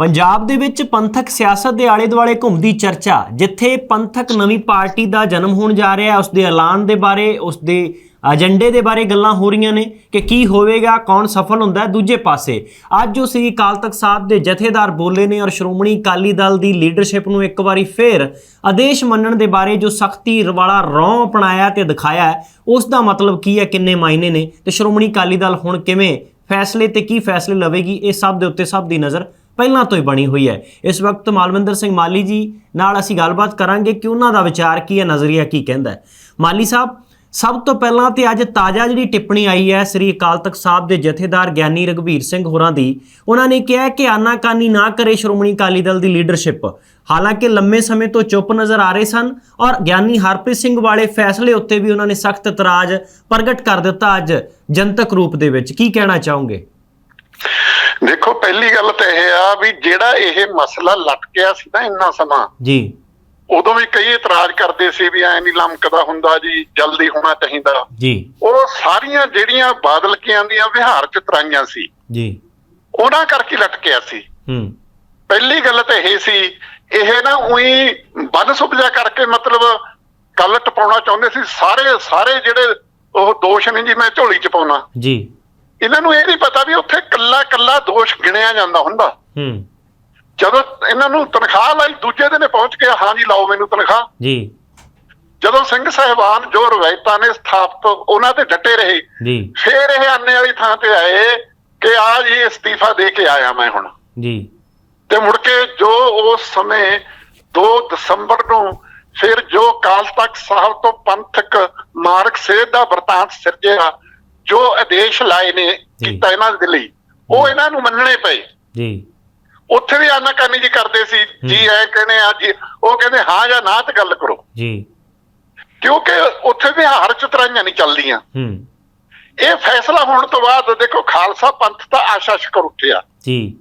ਪੰਜਾਬ ਦੇ ਵਿੱਚ ਪੰਥਕ ਸਿਆਸਤ ਦੇ ਆਲੇ-ਦੁਆਲੇ ਘੁੰਮਦੀ ਚਰਚਾ, ਜਿੱਥੇ ਪੰਥਕ ਨਵੀਂ ਪਾਰਟੀ ਦਾ ਜਨਮ ਹੋਣ ਜਾ ਰਿਹਾ ਹੈ ਉਸ ਦੇ ਐਲਾਨ ਦੇ ਬਾਰੇ ਉਸ ਦੇ ਏਜੰਡੇ ਦੇ ਬਾਰੇ ਗੱਲਾਂ ਹੋ ਰਹੀਆਂ ਨੇ ਕਿ ਕੀ ਹੋਵੇਗਾ, ਕੌਣ ਸਫਲ ਹੁੰਦਾ ਹੈ ਦੂਜੇ ਪਾਸੇ। ਅੱਜ ਜੋ ਸ੍ਰੀ ਅਕਾਲ ਤਖਤ ਸਾਹਿਬ ਦੇ ਜਥੇਦਾਰ ਬੋਲੇ ਨੇ ਔਰ ਸ਼੍ਰੋਮਣੀ ਅਕਾਲੀ ਦਲ ਦੀ ਲੀਡਰਸ਼ਿਪ ਨੂੰ ਇੱਕ ਵਾਰੀ ਫੇਰ ਆਦੇਸ਼ ਮੰਨਣ ਦੇ ਬਾਰੇ ਜੋ ਸਖਤੀ ਵਾਲਾ ਰੌਂ ਅਪਣਾਇਆ ਤੇ ਦਿਖਾਇਆ ਉਸ ਦਾ ਮਤਲਬ ਕੀ ਹੈ, ਕਿੰਨੇ ਮਾਇਨੇ ਨੇ ਤੇ ਸ਼੍ਰੋਮਣੀ ਅਕਾਲੀ ਦਲ ਹੁਣ ਕਿਵੇਂ ਫੈਸਲੇ ਤੇ ਕੀ ਫੈਸਲੇ ਲਵੇਗੀ, ਇਹ ਸਭ ਦੇ ਉੱਤੇ ਸਭ ਦੀ ਨਜ਼ਰ ਪਹਿਲਾਂ ਤੋਂ ਹੀ ਬਣੀ ਹੋਈ ਹੈ। ਇਸ ਵਕਤ ਮਾਲਵਿੰਦਰ ਸਿੰਘ ਮਾਲੀ ਜੀ ਨਾਲ ਅਸੀਂ ਗੱਲਬਾਤ ਕਰਾਂਗੇ ਕਿ ਉਹਨਾਂ ਦਾ ਵਿਚਾਰ ਕੀ ਹੈ, ਨਜ਼ਰੀਆ ਕੀ ਕਹਿੰਦਾ ਹੈ। ਮਾਲੀ ਸਾਹਿਬ, ਸਭ ਤੋਂ ਪਹਿਲਾਂ ਤੇ ਅੱਜ ਤਾਜ਼ਾ ਜਿਹੜੀ ਟਿੱਪਣੀ ਆਈ ਹੈ, ਸ੍ਰੀ ਅਕਾਲ ਤਖਤ ਸਾਹਿਬ ਦੇ ਜਥੇਦਾਰ ਗਿਆਨੀ ਰਗਵੀਰ ਸਿੰਘ ਹੋਰਾਂ ਦੀ, ਉਹਨਾਂ ਨੇ ਕਿਹਾ ਕਿ ਆਨਾਕਾਨੀ ਨਾ ਕਰੇ ਸ਼੍ਰੋਮਣੀ ਅਕਾਲੀ ਦਲ ਦੀ ਲੀਡਰਸ਼ਿਪ। ਹਾਲਾਂਕਿ ਲੰਮੇ ਸਮੇਂ ਤੋਂ ਚੁੱਪ ਨਜ਼ਰ ਆ ਰਹੇ ਸਨ ਔਰ ਗਿਆਨੀ ਹਰਪ੍ਰੀਤ ਸਿੰਘ ਵਾਲੇ ਫੈਸਲੇ ਉੱਤੇ ਵੀ ਉਹਨਾਂ ਨੇ ਸਖਤ ਇਤਰਾਜ਼ ਪ੍ਰਗਟ ਕਰ ਦਿੱਤਾ ਅੱਜ ਜਨਤਕ ਰੂਪ ਦੇ ਵਿੱਚ। ਕੀ ਕਹਿਣਾ ਚਾਹੋਗੇ? ਦੇਖੋ ਪਹਿਲੀ ਗੱਲ ਤਾਂ ਇਹ ਆ ਵੀ ਜਿਹੜਾ ਇਹ ਮਸਲਾ ਲਟਕਿਆ ਸੀ ਨਾ ਇੰਨਾ ਸਮਾਂ ਜੀ। ਉਦੋਂ ਵੀ ਕਈ ਇਤਰਾਜ਼ ਕਰਦੇ ਸੀ ਵੀ ਐ ਨਹੀਂ ਲਮਕਦਾ ਹੁੰਦਾ ਜੀ ਜਲਦੀ ਹੋਣਾ ਚਾਹੀਦਾ। ਜੀ। ਉਹ ਸਾਰੀਆਂ ਜਿਹੜੀਆਂ ਬਾਦਲ ਕਿਆਂ ਦੀਆਂ ਵਿਹਾਰ ਚ ਤਰਾਈਆਂ ਸੀ ਜੀ। ਉਹਨਾਂ ਕਰਕੇ ਲਟਕਿਆ ਸੀ। ਹੂੰ। ਪਹਿਲੀ ਗੱਲ ਤਾਂ ਇਹ ਸੀ ਇਹ ਨਾ ਉਹੀ ਬੰਨ ਸੁਭਜਾ ਕਰਕੇ ਮਤਲਬ ਗੱਲ ਟਪਾਉਣਾ ਚਾਹੁੰਦੇ ਸੀ ਸਾਰੇ ਸਾਰੇ ਜਿਹੜੇ ਉਹ ਦੋਸ਼ ਨੇ ਜੀ ਮੈਂ ਝੋਲੀ ਚ ਪਾਉਣਾ। ਜੀ। ਇਹਨਾਂ ਨੂੰ ਇਹ ਨਹੀਂ ਪਤਾ ਵੀ ਉੱਥੇ ਕੱਲਾ ਕੱਲਾ ਦੋਸ਼ ਗਿਣਿਆ ਜਾਂਦਾ ਹੁੰਦਾ। ਹੂੰ। ਜਦੋਂ ਇਹਨਾਂ ਨੂੰ ਤਨਖਾਹ ਲਈ ਦੂਜੇ ਦਿਨ ਪਹੁੰਚ ਗਿਆ ਹਾਂ ਜੀ ਲਾਓ ਮੈਨੂੰ ਤਨਖਾਹ। ਜੀ। ਜਦੋਂ ਸਿੰਘ ਸਾਹਿਬਾਨ ਜੋ ਰਵਾਇਤਾਂ ਨੇ ਸਥਾਪਿਤ ਉਹਨਾਂ ਤੇ ਡਟੇ ਰਹੇ। ਜੀ। ਫੇਰ ਇਹ ਆਨੇ ਵਾਲੀ ਥਾਂ ਤੇ ਆਏ ਕਿ ਆ ਜੀ ਅਸਤੀਫਾ ਦੇ ਕੇ ਆਇਆ ਮੈਂ ਹੁਣ। ਜੀ। ਤੇ ਮੁੜ ਕੇ ਜੋ ਉਸ ਸਮੇਂ 2 ਦਸੰਬਰ ਨੂੰ ਫਿਰ ਜੋ ਕਾਲ ਤੱਕ ਸਾਹਿਬ ਤੋਂ ਪੰਥਕ ਮਾਰਗ ਸੇਧ ਦਾ ਵਰਤਾਂਤ ਸਿਰਜਿਆ ਜੋ ਆਦੇਸ਼ ਲਾਏ ਨੇ ਕੀਤਾ ਇਹਨਾਂ ਦੇ ਲਈ ਉਹ ਇਹਨਾਂ ਨੂੰ ਮੰਨਣੇ ਪਏ। ਜੀ। ਉੱਥੇ ਵੀ ਆਨਾਕਾਨੀ ਜੀ ਕਰਦੇ ਸੀ ਜੀ ਐ ਕਹਿੰਦੇ ਆ ਜੀ ਉਹ ਕਹਿੰਦੇ ਹਾਂ ਜਾਂ ਨਾ ਤੇ ਗੱਲ ਕਰੋ। ਜੀ। ਕਿਉਂਕਿ ਉੱਥੇ ਵਿਹਾਰ ਚ ਤਰਾਈਆਂ ਨਹੀਂ ਚੱਲਦੀਆਂ। ਹੂੰ। ਇਹ ਫੈਸਲਾ ਹੋਣ ਤੋਂ ਬਾਅਦ ਦੇਖੋ ਖਾਲਸਾ ਪੰਥ ਦਾ ਆਸ਼ਾ ਸ਼ਿਖਰ ਉੱਠਿਆ। ਜੀ।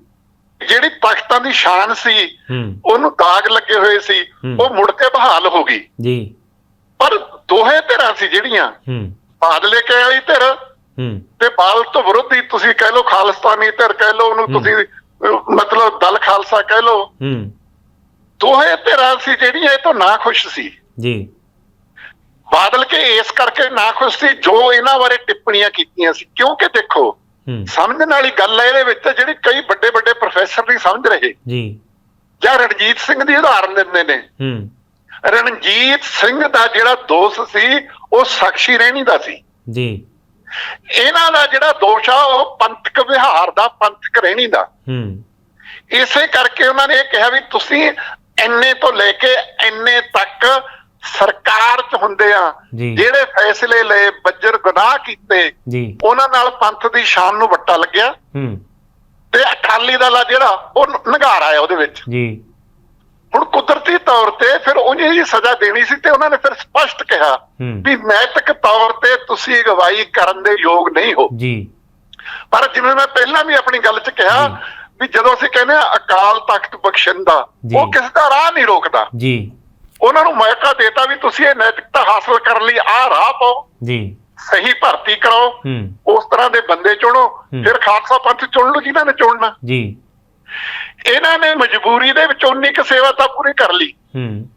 ਜਿਹੜੀ ਤਖਤਾਂ ਦੀ ਸ਼ਾਨ ਸੀ ਉਹਨੂੰ ਦਾਗ ਲੱਗੇ ਹੋਏ ਸੀ। ਉਹ ਮੁੜ ਕੇ ਬਹਾਲ ਹੋ ਗਈ। ਜੀ। ਪਰ ਦੋਹੇ ਧਿਰਾਂ ਸੀ ਜਿਹੜੀਆਂ। ਹੂੰ। ਬਾਦਲੇ ਕੇ ਵਾਲੀ ਧਿਰ ਤੇ ਬਾਲ ਤੋਂ ਵਿਰੋਧੀ ਤੁਸੀਂ ਕਹਿ ਲਓ ਖਾਲਸਤਾਨੀ ਧਿਰ ਕਹਿ ਲਓ ਉਹਨੂੰ। ਤੁਸੀਂ ਮਤਲਬ ਦਲ ਖਾਲਸਾ ਕਹਿ ਲਓ। ਹੂੰ। ਦੋਹੇ ਧਿਰਾਂ ਸੀ ਜਿਹੜੀਆਂ ਇਹ ਤੋਂ ਨਾ ਖੁਸ਼ ਸੀ। ਜੀ। ਬਾਦਲ ਕੇ ਇਸ ਕਰਕੇ ਨਾ ਖੁਸ਼ ਸੀ ਜੋ ਇਹਨਾਂ ਬਾਰੇ ਟਿੱਪਣੀਆਂ ਕੀਤੀਆਂ ਸੀ। ਕਿਉਂਕਿ ਦੇਖੋ ਸਮਝਣ ਵਾਲੀ ਗੱਲ ਹੈ ਇਹਦੇ ਵਿੱਚ ਜਿਹੜੀ ਕਈ ਵੱਡੇ ਵੱਡੇ ਪ੍ਰੋਫੈਸਰ ਨਹੀਂ ਸਮਝ ਰਹੇ। ਜੀ। ਜਾਂ ਰਣਜੀਤ ਸਿੰਘ ਦੀ ਉਦਾਹਰਨ ਦਿੰਦੇ ਨੇ। ਹੂੰ। ਰਣਜੀਤ ਸਿੰਘ ਦਾ ਜਿਹੜਾ ਦੋਸ਼ ਸੀ ਉਹ ਸਾਖੀ ਰਹਿਣੀ ਦਾ ਸੀ। ਜੀ। ਇਹਨਾਂ ਦਾ ਜਿਹੜਾ ਦੋਸ਼ ਆ ਉਹ ਪੰਥਕ ਵਿਹਾਰ ਦਾ ਪੰਥਕ ਰਹਿਣੀ ਦਾ। ਹੂੰ। ਇਸੇ ਕਰਕੇ ਉਹਨਾਂ ਨੇ ਇਹ ਕਿਹਾ ਵੀ ਤੁਸੀਂ ਇੰਨੇ ਤੋਂ ਲੈ ਕੇ ਇੰਨੇ ਤੱਕ ਸਰਕਾਰ 'ਚ ਹੁੰਦੇ ਆ। ਜਿਹੜੇ ਫੈਸਲੇ ਲਏ ਬੱਜਰ ਗੁਨਾਹ ਕੀਤੇ ਉਹਨਾਂ ਨਾਲ ਪੰਥ ਦੀ ਸ਼ਾਨ ਨੂੰ ਵੱਟਾ ਲੱਗਿਆ। ਹੂੰ। ਤੇ ਅਕਾਲੀ ਦਲ ਆ ਜਿਹੜਾ ਉਹ ਨਗਾਰ ਆਇਆ ਉਹਦੇ ਵਿੱਚ। ਜੀ। ਹੁਣ ਕੁਦਰਤੀ ਤੌਰ ਤੇ ਫਿਰ ਉਹਨੇ ਹੀ ਸਜ਼ਾ ਦੇਣੀ ਸੀ ਤੇ ਉਹਨਾਂ ਨੇ ਫਿਰ ਸਪਸ਼ਟ ਕਿਹਾ ਵੀ ਨੈਤਿਕ ਤੌਰ ਤੇ ਤੁਸੀਂ ਅਗਵਾਈ ਕਰਨ ਦੇ ਯੋਗ ਨਹੀਂ ਹੋ। ਜੀ। ਪਰ ਜਿਵੇਂ ਮੈਂ ਪਹਿਲਾਂ ਵੀ ਆਪਣੀ ਗੱਲ 'ਚ ਕਿਹਾ ਵੀ ਜਦੋਂ ਅਸੀਂ ਕਹਿੰਦੇ ਆ ਅਕਾਲ ਤਖਤ ਬਖਸ਼ਿੰਦਾ। ਉਹ ਕਿਸ ਦਾ ਰਾਹ ਨਹੀਂ ਰੋਕਦਾ। ਜੀ। ਉਹਨਾਂ ਨੂੰ ਮੌਕਾ ਦੇਤਾ ਵੀ ਤੁਸੀਂ ਇਹ ਨੈਤਿਕਤਾ ਹਾਸਲ ਕਰਨ ਲਈ ਆਹ ਰਾਹ ਪਾਓ। ਜੀ। ਸਹੀ ਭਰਤੀ ਕਰੋ ਉਸ ਤਰ੍ਹਾਂ ਦੇ ਬੰਦੇ ਚੁਣੋ। ਫਿਰ ਖਾਲਸਾ ਪੰਥ ਚੁਣ ਲਓ ਜਿਨ੍ਹਾਂ ਨੇ ਚੁਣਨਾ। ਜੀ। ਇਹਨਾਂ ਨੇ ਮਜਬੂਰੀ ਦੇ ਵਿੱਚ ਉਨੀ ਕੁ ਸੇਵਾ ਤਾਂ ਪੂਰੀ ਕਰ ਲਈ। ਹੂੰ।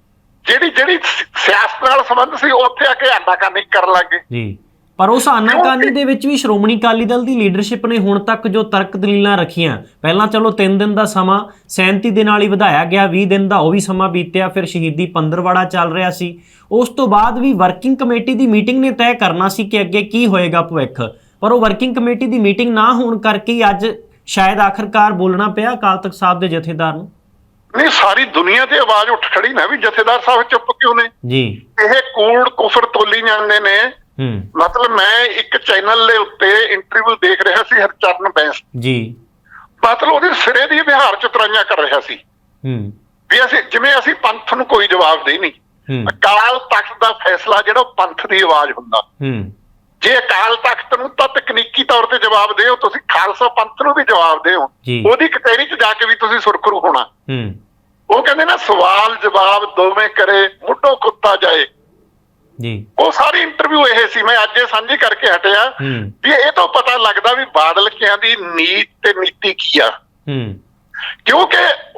ਜਿਹੜੀ ਜਿਹੜੀ ਸਿਆਸਤ ਨਾਲ ਸੰਬੰਧ ਸੀ ਉੱਥੇ ਆ ਕੇ ਆਨਾਕਾਨੀ ਕਰਨ ਲੱਗੇ ਜੀ। ਪਰ ਉਸ ਆਨਾਕਾਨੀ ਦੇ ਵਿੱਚ ਵੀ ਸ਼੍ਰੋਮਣੀ ਅਕਾਲੀ ਦਲ ਦੀ ਲੀਡਰਸ਼ਿਪ ਨੇ ਹੁਣ ਤੱਕ ਜੋ ਤਰਕ ਦਲੀਲਾਂ ਰੱਖੀਆਂ ਪਹਿਲਾਂ ਚਲੋ 3 ਦਿਨ ਦਾ ਸਮਾਂ 37 ਦੇ ਨਾਲ ਹੀ ਵਧਾਇਆ ਗਿਆ 20 ਦਿਨ ਦਾ ਉਹ ਵੀ ਸਮਾਂ ਬੀਤਿਆ ਫਿਰ ਸ਼ਹੀਦੀ ਪੰਦਰਵਾੜਾ ਚੱਲ ਰਿਹਾ ਸੀ। ਉਸ ਤੋਂ ਬਾਅਦ ਵੀ ਵਰਕਿੰਗ ਕਮੇਟੀ ਦੀ ਮੀਟਿੰਗ ਨੇ ਤੈਅ ਕਰਨਾ ਸੀ ਕਿ ਅੱਗੇ ਕੀ ਹੋਏਗਾ ਭਵਿੱਖ। ਪਰ ਉਹ ਵਰਕਿੰਗ ਕਮੇਟੀ ਦੀ ਮੀਟਿੰਗ ਨਾ ਹੋਣ ਕਰਕੇ ਹੀ ਅੱਜ ਸ਼ਾਇਦ ਆਖਰਕਾਰ ਬੋਲਣਾ ਪਿਆ ਅਕਾਲ ਤਖਤ ਸਾਹਿਬ ਦੇ ਜਥੇਦਾਰ ਨੂੰ? ਨਹੀਂ ਸਾਰੀ ਦੁਨੀਆ ਤੇ ਆਵਾਜ਼ ਉੱਠ ਖੜੀ ਨਾ ਵੀ ਜਥੇਦਾਰ ਸਾਹਿਬ ਚੁੱਪ ਕਿਉਂ ਨੇ? ਜੀ। ਇਹ ਕੂੜ ਕੁਫਰ ਤੋਲੀ ਜਾਂਦੇ ਨੇ। ਹੂੰ। ਮਤਲਬ ਮੈਂ ਇੱਕ ਚੈਨਲ ਦੇ ਉੱਤੇ ਇੰਟਰਵਿਊ ਦੇਖ ਰਿਹਾ ਸੀ ਹਰਚਰਨ ਬੈਂਸ। ਜੀ। ਮਤਲਬ ਉਹਦੇ ਸਿਰੇ ਦੀ ਵਿਹਾਰ ਚ ਤਰਾਈਆਂ ਕਰ ਰਿਹਾ ਸੀ। ਹੂੰ। ਵੀ ਅਸੀਂ ਜਿਵੇਂ ਅਸੀਂ ਪੰਥ ਨੂੰ ਕੋਈ ਜਵਾਬ ਦੇ ਨਹੀਂ। ਅਕਾਲ ਤਖਤ ਦਾ ਫੈਸਲਾ ਜਿਹੜਾ ਪੰਥ ਦੀ ਆਵਾਜ਼ ਹੁੰਦਾ। ਹੂੰ। ਜੇ ਅਕਾਲ ਤਖਤ ਨੂੰ ਤਾਂ ਤਕਨੀਕੀ ਤੌਰ ਤੇ ਜਵਾਬ ਦਿਓ ਤੁਸੀਂ ਖਾਲਸਾ ਪੰਥ ਨੂੰ ਵੀ ਜਵਾਬ ਦਿਓ। ਉਹਦੀ ਕਚਹਿਰੀ 'ਚ ਜਾ ਕੇ ਵੀ ਤੁਸੀਂ ਸੁਰਖਰੂ ਹੋਣਾ। ਹੂੰ। ਉਹ ਕਹਿੰਦੇ ਨਾ ਸਵਾਲ ਜਵਾਬ ਦੋਵੇਂ ਕਰੇ ਮੁੱਢੋਂ ਕੁੱਤਾ ਜਾਏ। ਜੀ। ਉਹ ਸਾਰੀ ਇੰਟਰਵਿਊ ਇਹ ਸੀ ਮੈਂ ਅੱਜ ਇਹ ਸਾਂਝੀ ਕਰਕੇ ਹਟਿਆ ਵੀ ਇਹ ਤੋਂ ਪਤਾ ਲੱਗਦਾ ਵੀ ਬਾਦਲ ਕਿਆਂ ਦੀ ਨੀਤ ਤੇ ਨੀਤੀ ਕੀ ਆ। ਹੂੰ। ਕਿਉਂਕਿ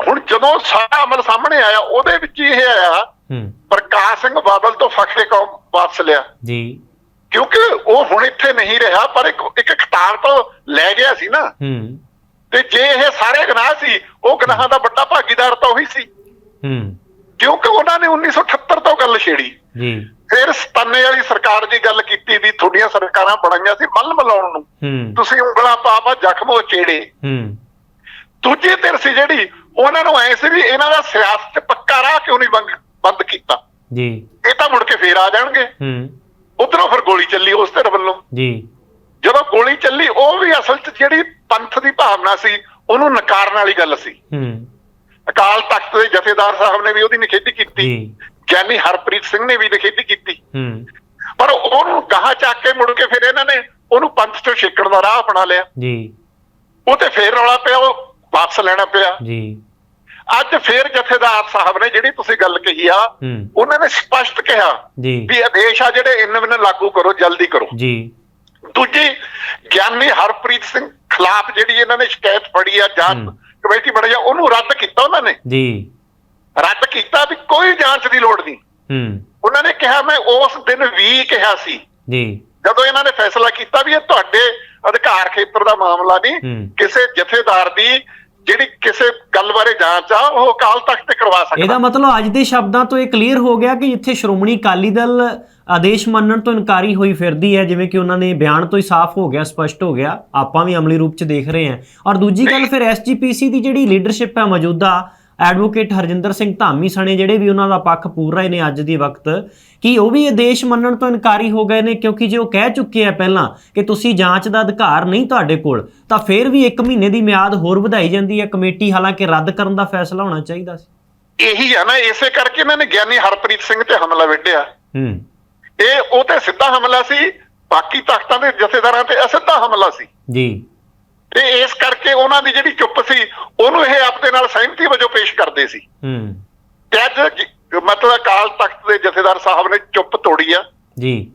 ਹੁਣ ਜਦੋਂ ਸਾਰਾ ਅਮਲ ਸਾਹਮਣੇ ਆਇਆ ਉਹਦੇ ਵਿੱਚ ਇਹ ਆਇਆ ਹੂੰ। ਪ੍ਰਕਾਸ਼ ਸਿੰਘ ਬਾਦਲ ਤੋਂ ਫਖਰੇ ਕੌਮ ਵਾਪਸ ਲਿਆ। ਜੀ। ਕਿਉਂਕਿ ਉਹ ਹੁਣ ਇੱਥੇ ਨਹੀਂ ਰਿਹਾ ਪਰ ਇੱਕ ਇੱਕ ਖਤਾਰ ਤੋਂ ਲੈ ਗਿਆ ਸੀ ਨਾ। ਹੂੰ। ਤੇ ਜੇ ਇਹ ਸਾਰੇ ਗੁਨਾਹ ਸੀ ਉਹ ਗੁਨਾਹਾਂ ਦਾ ਵੱਡਾ ਭਾਗੀਦਾਰ ਤਾਂ ਉਹੀ ਸੀ। ਹੂੰ। ਕਿਉਂਕਿ ਉਹਨਾਂ ਨੇ 1978 ਤੋਂ ਗੱਲ ਛੇੜੀ। ਜੀ। ਫਿਰ 97 ਵਾਲੀ ਸਰਕਾਰ ਦੀ ਗੱਲ ਕੀਤੀ ਵੀ ਤੁਹਾਡੀਆਂ ਸਰਕਾਰਾਂ ਬਣਾਈਆਂ ਸੀ ਮੱਲ ਮਲਾਉਣ ਨੂੰ। ਤੁਸੀਂ ਉਂਗਲਾਂ ਪਾ ਪਾ ਜ਼ਖਮ ਉਚੇੜੇ ਹੂੰ। ਦੂਜੀ ਧਿਰ ਸੀ ਜਿਹੜੀ ਉਹਨਾਂ ਨੂੰ ਐ ਸੀ ਵੀ ਇਹਨਾਂ ਦਾ ਸਿਆਸਤ ਪੱਕਾ ਰਾਹ ਕਿਉਂ ਨਹੀਂ ਬੰਦ ਕੀਤਾ? ਜੀ। ਇਹ ਤਾਂ ਮੁੜ ਕੇ ਫੇਰ ਆ ਜਾਣਗੇ। ਹੂੰ। ਉਧਰੋਂ ਫਿਰ ਗੋਲੀ ਚੱਲੀ ਉਸ ਧਿਰ ਵੱਲੋਂ। ਜੀ। ਜਦੋਂ ਗੋਲੀ ਚੱਲੀ ਉਹ ਵੀ ਅਸਲ 'ਚ ਜਿਹੜੀ ਪੰਥ ਦੀ ਭਾਵਨਾ ਸੀ ਉਹਨੂੰ ਨਕਾਰਨ ਵਾਲੀ ਗੱਲ ਸੀ। ਹੂੰ। ਅਕਾਲ ਤਖਤ ਦੇ ਜਥੇਦਾਰ ਸਾਹਿਬ ਨੇ ਵੀ ਉਹਦੀ ਨਿਖੇਧੀ ਕੀਤੀ। ਗਿਆਨੀ ਹਰਪ੍ਰੀਤ ਸਿੰਘ ਨੇ ਵੀ ਨਿਖੇਧੀ ਕੀਤੀ। ਹੂੰ। ਪਰ ਉਹਨੂੰ ਗਾਹਾਂ ਚੱਕ ਕੇ ਮੁੜ ਕੇ ਫਿਰ ਇਹਨਾਂ ਨੇ ਉਹਨੂੰ ਪੰਥ ਤੋਂ ਛੇਕਣ ਦਾ ਰਾਹ ਅਪਣਾ ਲਿਆ। ਜੀ। ਉਹ ਤੇ ਫੇਰ ਰੌਲਾ ਪਿਆ ਉਹ ਵਾਪਸ ਲੈਣਾ ਪਿਆ। ਜੀ। ਅੱਜ ਫੇਰ ਜਥੇਦਾਰ ਸਾਹਿਬ ਨੇ ਜਿਹੜੀ ਤੁਸੀਂ ਗੱਲ ਕਹੀ ਆ ਉਹਨਾਂ ਨੇ ਸਪਸ਼ਟ ਕਿਹਾ ਵੀ ਆਦੇਸ਼ ਆ ਜਿਹੜੇ ਇਨ ਬਿਨ ਲਾਗੂ ਕਰੋ ਜਲਦੀ ਕਰੋ। ਜੀ। ਦੂਜੀ ਗਿਆਨੀ ਹਰਪ੍ਰੀਤ ਸਿੰਘ ਖਿਲਾਫ ਜਿਹੜੀ ਇਹਨਾਂ ਨੇ ਸ਼ਿਕਾਇਤ ਫੜੀ ਆ ਜਾਂਚ। ਕਮੇਟੀ ਬਣੀ ਆ ਉਹਨੂੰ ਰੱਦ ਕੀਤਾ ਉਹਨਾਂ ਨੇ। ਜੀ। ਰੱਦ ਕੀਤਾ ਵੀ ਕੋਈ ਜਾਂਚ ਦੀ ਲੋੜ ਨਹੀਂ। ਹੂੰ। ਉਹਨਾਂ ਨੇ ਕਿਹਾ ਮੈਂ ਉਸ ਦਿਨ ਵੀ ਕਿਹਾ ਸੀ। ਜੀ। ਜਦੋਂ ਇਹਨਾਂ ਨੇ ਫੈਸਲਾ ਕੀਤਾ ਵੀ ਇਹ ਤੁਹਾਡੇ ਅਧਿਕਾਰ ਖੇਤਰ ਦਾ ਮਾਮਲਾ ਨਹੀਂ। ਕਿਸੇ ਜਥੇਦਾਰ ਦੀ ਜਿਹੜੀ ਕਿਸੇ ਗੱਲ ਬਾਰੇ ਜਾਂਚ ਆ ਉਹ ਅਕਾਲ ਤਖਤ ਤੇ ਕਰਵਾ ਸਕਦਾ। ਇਹਦਾ ਮਤਲਬ ਅੱਜ ਦੇ ਸ਼ਬਦਾਂ ਤੋਂ ਇਹ ਕਲੀਅਰ ਹੋ ਗਿਆ ਕਿ ਜਿੱਥੇ ਸ਼੍ਰੋਮਣੀ ਅਕਾਲੀ ਦਲ ਆਦੇਸ਼ ਮੰਨਣ ਤੋਂ ਇਨਕਾਰੀ ਹੋਈ ਫਿਰਦੀ ਹੈ ਜਿਵੇਂ ਕਿ ਉਹਨਾਂ ਨੇ ਬਿਆਨ ਤੋਂ ਹੀ ਸਾਫ਼ ਹੋ ਗਿਆ ਸਪਸ਼ਟ ਹੋ ਗਿਆ। ਆਪਾਂ ਵੀ ਅਮਲੀ ਰੂਪ ਚ ਦੇਖ ਰਹੇ ਹਾਂ। ਔਰ ਦੂਜੀ ਗੱਲ ਫਿਰ ਐਸਜੀਪੀਸੀ ਦੀ ਜਿਹੜੀ ਲੀਡਰਸ਼ਿਪ ਹੈ ਮੌਜੂਦਾ ਐਡਵੋਕੇਟ ਹਰਜਿੰਦਰ ਸਿੰਘ ਧਾਮੀ ਸਣੇ ਜਿਹੜੇ ਵੀ ਉਹਨਾਂ ਦਾ ਪੱਖ ਪੂਰ ਰਹੇ ਨੇ ਅੱਜ ਦੀ ਵਕਤ ਕਿ ਉਹ ਵੀ ਆਦੇਸ਼ ਮੰਨਣ ਤੋਂ ਇਨਕਾਰੀ ਹੋ ਗਏ ਨੇ ਕਿਉਂਕਿ ਜੇ ਉਹ ਕਹਿ ਚੁੱਕੇ ਆ ਪਹਿਲਾਂ ਕਿ ਤੁਸੀਂ ਜਾਂਚ ਦਾ ਅਧਿਕਾਰ ਨਹੀਂ ਤੁਹਾਡੇ ਕੋਲ ਤਾਂ ਫਿਰ ਵੀ 1 ਮਹੀਨੇ ਦੀ ਮਿਆਦ ਹੋਰ ਵਧਾਈ ਜਾਂਦੀ ਹੈ ਕਮੇਟੀ ਹਾਲਾਂਕਿ ਰੱਦ ਕਰਨ ਦਾ ਫੈਸਲਾ ਹੋਣਾ ਚਾਹੀਦਾ ਸੀ। ਇਹੀ ਆ ਨਾ ਇਸੇ ਕਰਕੇ ਇਹਨਾਂ ਨੇ ਗਿਆਨੀ ਹਰਪ੍ਰੀਤ ਸਿੰਘ ਤੇ ਹਮਲਾ ਵਿੱਢਿਆ। ਹੂੰ। ਇਹ ਉਹ ਤੇ ਸਿੱਧਾ ਹਮਲਾ ਸੀ ਬਾਕੀ ਤਖਤਾਂ ਦੇ ਜਥੇਦਾਰਾਂ ਤੇ ਅਸਿੱਧਾ ਹਮਲਾ ਸੀ। ਜੀ। ਤੇ ਇਸ ਕਰਕੇ ਉਹਨਾਂ ਦੀ ਜਿਹੜੀ ਚੁੱਪ ਸੀ ਉਹਨੂੰ ਇਹ ਆਪਦੇ ਨਾਲ ਸਹਿਮਤੀ ਵਜੋਂ ਪੇਸ਼ ਕਰਦੇ ਸੀ। ਹੂੰ। ਤੇ ਅੱਜ ਮਤਲਬ ਅਕਾਲ ਤਖਤ ਦੇ ਜਥੇਦਾਰ ਸਾਹਿਬ ਨੇ ਚੁੱਪ ਤੋੜੀ ਆ। ਜੀ।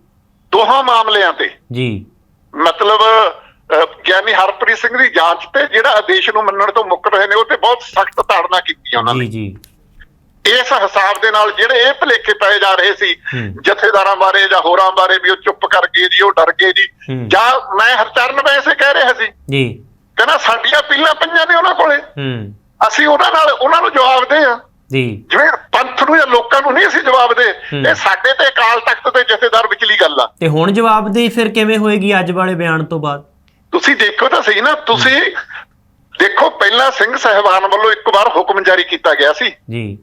ਦੋਹਾਂ ਮਾਮਲਿਆਂ ਤੇ। ਜੀ। ਮਤਲਬ ਗਿਆਨੀ ਹਰਪ੍ਰੀਤ ਸਿੰਘ ਦੀ ਜਾਂਚ ਤੇ ਜਿਹੜਾ ਆਦੇਸ਼ ਨੂੰ ਮੰਨਣ ਤੋਂ ਮੁੱਕ ਰਹੇ ਨੇ ਉਹ ਤੇ ਬਹੁਤ ਸਖਤ ਤਾੜਨਾ ਕੀਤੀ ਉਹਨਾਂ ਜੀ ਨੇ। ਜੀ ਇਸ ਹਿਸਾਬ ਦੇ ਨਾਲ ਜਿਹੜੇ ਇਹ ਭਲੇਖੇ ਪਏ ਜਾ ਰਹੇ ਸੀ। ਜਥੇਦਾਰਾਂ ਬਾਰੇ ਜਾਂ ਹੋਰਾਂ ਬਾਰੇ ਵੀ ਉਹ ਚੁੱਪ ਕਰ ਗਏ ਜੀ ਉਹ ਡਰ ਗਏ ਜੀ। ਜਾਂ ਮੈਂ ਹਰਚਰਨ ਵੈਸੇ ਕਹਿ ਰਿਹਾ ਸੀ। ਜੀ। ਕਹਿੰਦਾ ਸਾਡੀਆਂ ਪੀਲਾਂ ਪਈਆਂ ਨੇ ਉਹਨਾਂ ਕੋਲੇ। ਹੂੰ। ਅਸੀਂ ਉਹਨਾਂ ਨਾਲ ਉਹਨਾਂ ਨੂੰ ਜਵਾਬ ਦੇ ਆ। ਜੀ। ਜਿਵੇਂ ਪੰਥ ਨੂੰ ਜਾਂ ਲੋਕਾਂ ਨੂੰ ਨਹੀਂ ਅਸੀਂ ਜਵਾਬ ਦੇ। ਇਹ ਸਾਡੇ ਤੇ ਅਕਾਲ ਤਖਤ ਦੇ ਜਥੇਦਾਰ ਵਿਚਲੀ ਗੱਲ ਆ। ਤੇ ਹੁਣ ਜਵਾਬਦੇਹੀ ਫਿਰ ਕਿਵੇਂ ਹੋਏਗੀ ਅੱਜ ਵਾਲੇ ਬਿਆਨ ਤੋਂ ਬਾਅਦ? ਤੁਸੀਂ ਦੇਖੋ ਤਾਂ ਸਹੀ ਨਾ ਤੁਸੀਂ ਦੇਖੋ ਪਹਿਲਾਂ ਸਿੰਘ ਸਹਿਬਾਨ ਵੱਲੋਂ ਇੱਕ ਵਾਰ ਹੁਕਮ ਜਾਰੀ ਕੀਤਾ ਗਿਆ ਸੀ। ਜੀ।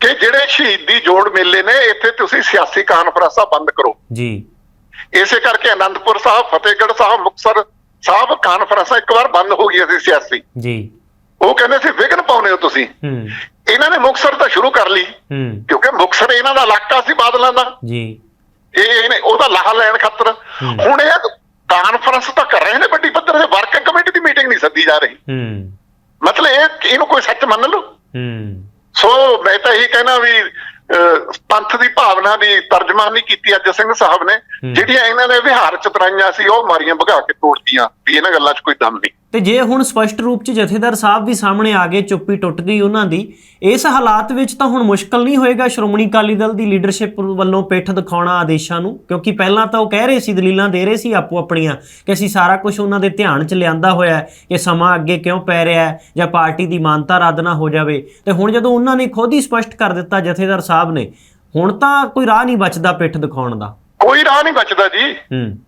ਕਿ ਜਿਹੜੇ ਸ਼ਹੀਦੀ ਜੋੜ ਮੇਲੇ ਨੇ ਇੱਥੇ ਤੁਸੀਂ ਸਿਆਸੀ ਕਾਨਫਰੰਸਾਂ ਬੰਦ ਕਰੋ। ਜੀ। ਇਸੇ ਕਰਕੇ ਆਨੰਦਪੁਰ ਸਾਹਿਬ ਫਤਿਹਗੜ੍ਹ ਸਾਹਿਬ ਮੁਕਤਸਰ ਸਾਹਿਬ ਕਾਨਫਰੰਸਾਂ ਇੱਕ ਵਾਰ ਬੰਦ ਹੋ ਗਈਆਂ ਸੀ ਸਿਆਸੀ। ਜੀ। ਉਹ ਕਹਿੰਦੇ ਸੀ ਵਿਘਨ ਪਾਉਨੇ ਹੋ ਤੁਸੀਂ। ਇਹਨਾਂ ਨੇ ਮੁਕਤਸਰ ਤਾਂ ਸ਼ੁਰੂ ਕਰ ਲਈ। ਕਿਉਂਕਿ ਮੁਕਤਸਰ ਇਹਨਾਂ ਦਾ ਇਲਾਕਾ ਸੀ ਬਾਦਲਾਂ ਦਾ। ਜੀ। ਇਹ ਇਹਨੇ ਉਹਦਾ ਲਾਹਾ ਲੈਣ ਖਾਤਰ। ਹੁਣ ਇਹ ਕਾਨਫਰੰਸ ਤਾਂ ਕਰ ਰਹੇ ਨੇ ਵੱਡੀ ਪੱਧਰ ਤੇ ਵਰਕਿੰਗ ਕਮੇਟੀ ਦੀ ਮੀਟਿੰਗ ਨਹੀਂ ਸੱਦੀ ਜਾ ਰਹੀ। ਹੂੰ। ਮਤਲਬ ਇਹ ਇਹਨੂੰ ਕੋਈ ਸੱਚ ਮੰਨ ਲਓ। ਹੂੰ। ਸੋ ਮੈਂ ਤਾਂ ਇਹੀ ਕਹਿਣਾ ਵੀ ਪੰਥ ਦੀ ਭਾਵਨਾ ਦੀ ਤਰਜਮਾਨੀ ਕੀਤੀ ਅੱਜ ਸਿੰਘ ਸਾਹਿਬ ਨੇ। ਜਿਹੜੀਆਂ ਇਹਨਾਂ ਨੇ ਵਿਹਾਰ ਚਤਰਾਈਆਂ ਸੀ ਉਹ ਮਾਰੀਆਂ ਭਗਾ ਕੇ ਤੋੜਤੀਆਂ ਵੀ ਇਹਨਾਂ ਗੱਲਾਂ 'ਚ ਕੋਈ ਦਮ ਨਹੀਂ। ਤੇ ਜੇ ਹੁਣ ਸਪਸ਼ਟ ਰੂਪ 'ਚ ਜਥੇਦਾਰ ਸਾਹਿਬ ਵੀ ਸਾਹਮਣੇ ਆ ਗਏ ਚੁੱਪੀ ਟੁੱਟ ਗਈ ਉਹਨਾਂ ਦੀ ਇਸ ਹਾਲਾਤ ਵਿੱਚ ਤਾਂ ਹੁਣ ਮੁਸ਼ਕਲ ਨਹੀਂ ਹੋਏਗਾ ਸ਼੍ਰੋਮਣੀ ਅਕਾਲੀ ਦਲ ਦੀ ਲੀਡਰਸ਼ਿਪ ਵੱਲੋਂ ਪਿੱਠ ਦਿਖਾਉਣਾ ਆਦੇਸ਼ਾਂ ਨੂੰ? ਕਿਉਂਕਿ ਪਹਿਲਾਂ ਤਾਂ ਉਹ ਕਹਿ ਰਹੇ ਸੀ ਦਲੀਲਾਂ ਦੇ ਰਹੇ ਸੀ ਆਪੋ ਆਪਣੀਆਂ ਕਿ ਅਸੀਂ ਸਾਰਾ ਕੁਝ ਉਹਨਾਂ ਦੇ ਧਿਆਨ 'ਚ ਲਿਆਂਦਾ ਹੋਇਆ ਹੈ ਕਿ ਸਮਾਂ ਅੱਗੇ ਕਿਉਂ ਪੈ ਰਿਹਾ ਹੈ ਜਾਂ ਪਾਰਟੀ ਦੀ ਮਾਨਤਾ ਰੱਦ ਨਾ ਹੋ ਜਾਵੇ। ਤੇ ਹੁਣ ਜਦੋਂ ਉਹਨਾਂ ਨੇ ਖੁਦ ਹੀ ਸਪਸ਼ਟ ਕਰ ਦਿੱਤਾ ਜਥੇਦਾਰ ਸਾਹਿਬ ਨੇ ਹੁਣ ਤਾਂ ਕੋਈ ਰਾਹ ਨਹੀਂ ਬਚਦਾ ਪਿੱਠ ਦਿਖਾਉਣ ਦਾ। ਕੋਈ ਰਾਹ ਨਹੀਂ ਬਚਦਾ ਜੀ।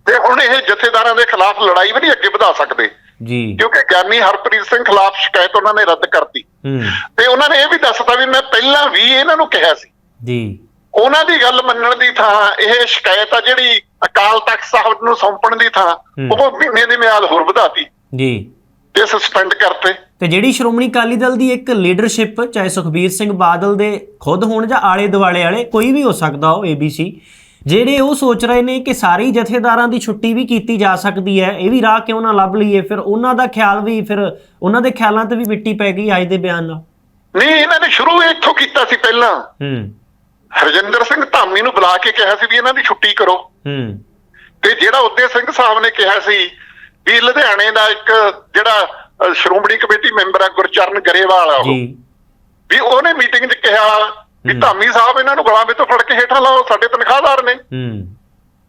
ਤੇ ਹੁਣ ਇਹ ਜਥੇਦਾਰਾਂ ਦੇ ਖਿਲਾਫ ਲੜਾਈ ਵੀ ਨਹੀਂ ਅੱਗੇ ਵਧਾ ਸਕਦੇ। ਜੀ। ਕਿਉਂਕਿ ਗਿਆਨੀ ਹਰਪ੍ਰੀਤ ਸਿੰਘ ਖਿਲਾਫ ਸ਼ਿਕਾਇਤ ਉਹਨਾਂ ਨੇ ਰੱਦ ਕਰਤੀ। ਹੂੰ। ਤੇ ਉਹਨਾਂ ਨੇ ਇਹ ਵੀ ਦੱਸਤਾ ਵੀ ਮੈਂ ਪਹਿਲਾਂ ਵੀ ਇਹਨਾਂ ਨੂੰ ਕਿਹਾ ਸੀ। ਜੀ। ਉਹਨਾਂ ਦੀ ਗੱਲ ਮੰਨਣ ਦੀ ਥਾਂ ਇਹ ਸ਼ਿਕਾਇਤ ਆ ਜਿਹੜੀ ਅਕਾਲ ਤਖਤ ਸਾਹਿਬ ਨੂੰ ਸੌਂਪਣ ਦੀ ਥਾਂ। ਉਹ ਮਹੀਨੇ ਦੀ ਮਿਆਦ ਹੋਰ ਵਧਾਤੀ। ਜੀ। ਤੇ ਸਸਪੈਂਡ ਕਰਤੇ। ਤੇ ਜਿਹੜੀ ਸ਼੍ਰੋਮਣੀ ਅਕਾਲੀ ਦਲ ਦੀ ਇੱਕ ਲੀਡਰਸ਼ਿਪ ਚਾਹੇ ਸੁਖਬੀਰ ਸਿੰਘ ਬਾਦਲ ਦੇ ਖੁਦ ਹੋਣ ਜਾਂ ਆਲੇ ਦੁਆਲੇ ਵਾਲੇ ਕੋਈ ਵੀ ਹੋ ਸਕਦਾ ਉਹ ABC ਜਿਹੜੇ ਉਹ ਸੋਚ ਰਹੇ ਨੇ ਕਿ ਸਾਰੀ ਜਥੇਦਾਰਾਂ ਦੀ ਛੁੱਟੀ ਵੀ ਕੀਤੀ ਜਾ ਸਕਦੀ ਹੈ ਇਹ ਵੀ ਰਾਹ ਕਿਉਂ ਨਾ ਲੱਭ ਲਈਏ? ਫਿਰ ਉਹਨਾਂ ਦਾ ਖਿਆਲ ਵੀ ਫਿਰ ਉਹਨਾਂ ਦੇ ਖਿਆਲਾਂ ਤੇ ਵੀ ਮਿੱਟੀ ਪੈ ਗਈ ਅੱਜ ਦੇ ਬਿਆਨ ਨਾਲ। ਨਹੀਂ ਇਹਨਾਂ ਨੇ ਸ਼ੁਰੂ ਇੱਥੋਂ ਕੀਤਾ ਸੀ ਪਹਿਲਾਂ। ਹੂੰ। ਹਰਜਿੰਦਰ ਸਿੰਘ ਧਾਮੀ ਨੂੰ ਬੁਲਾ ਕੇ ਕਿਹਾ ਸੀ ਵੀ ਇਹਨਾਂ ਦੀ ਛੁੱਟੀ ਕਰੋ। ਹੂੰ। ਤੇ ਜਿਹੜਾ ਉਦੇ ਸਿੰਘ ਸਾਹਿਬ ਨੇ ਕਿਹਾ ਸੀ ਵੀ ਲੁਧਿਆਣੇ ਦਾ ਇੱਕ ਜਿਹੜਾ ਸ਼੍ਰੋਮਣੀ ਕਮੇਟੀ ਮੈਂਬਰ ਆ ਗੁਰਚਰਨ ਗਰੇਵਾਲ ਆ ਉਹ ਵੀ ਉਹਨੇ ਮੀਟਿੰਗ 'ਚ ਕਿਹਾ ਵੀ। ਧਾਮੀ ਸਾਹਿਬ ਇਹਨਾਂ ਨੂੰ ਗੁਲਾਮੇ ਤੋਂ ਫੜ ਕੇ ਹੇਠਾਂ ਲਾਓ ਸਾਡੇ ਤਨਖਾਹਦਾਰ ਨੇ। ਹੂੰ।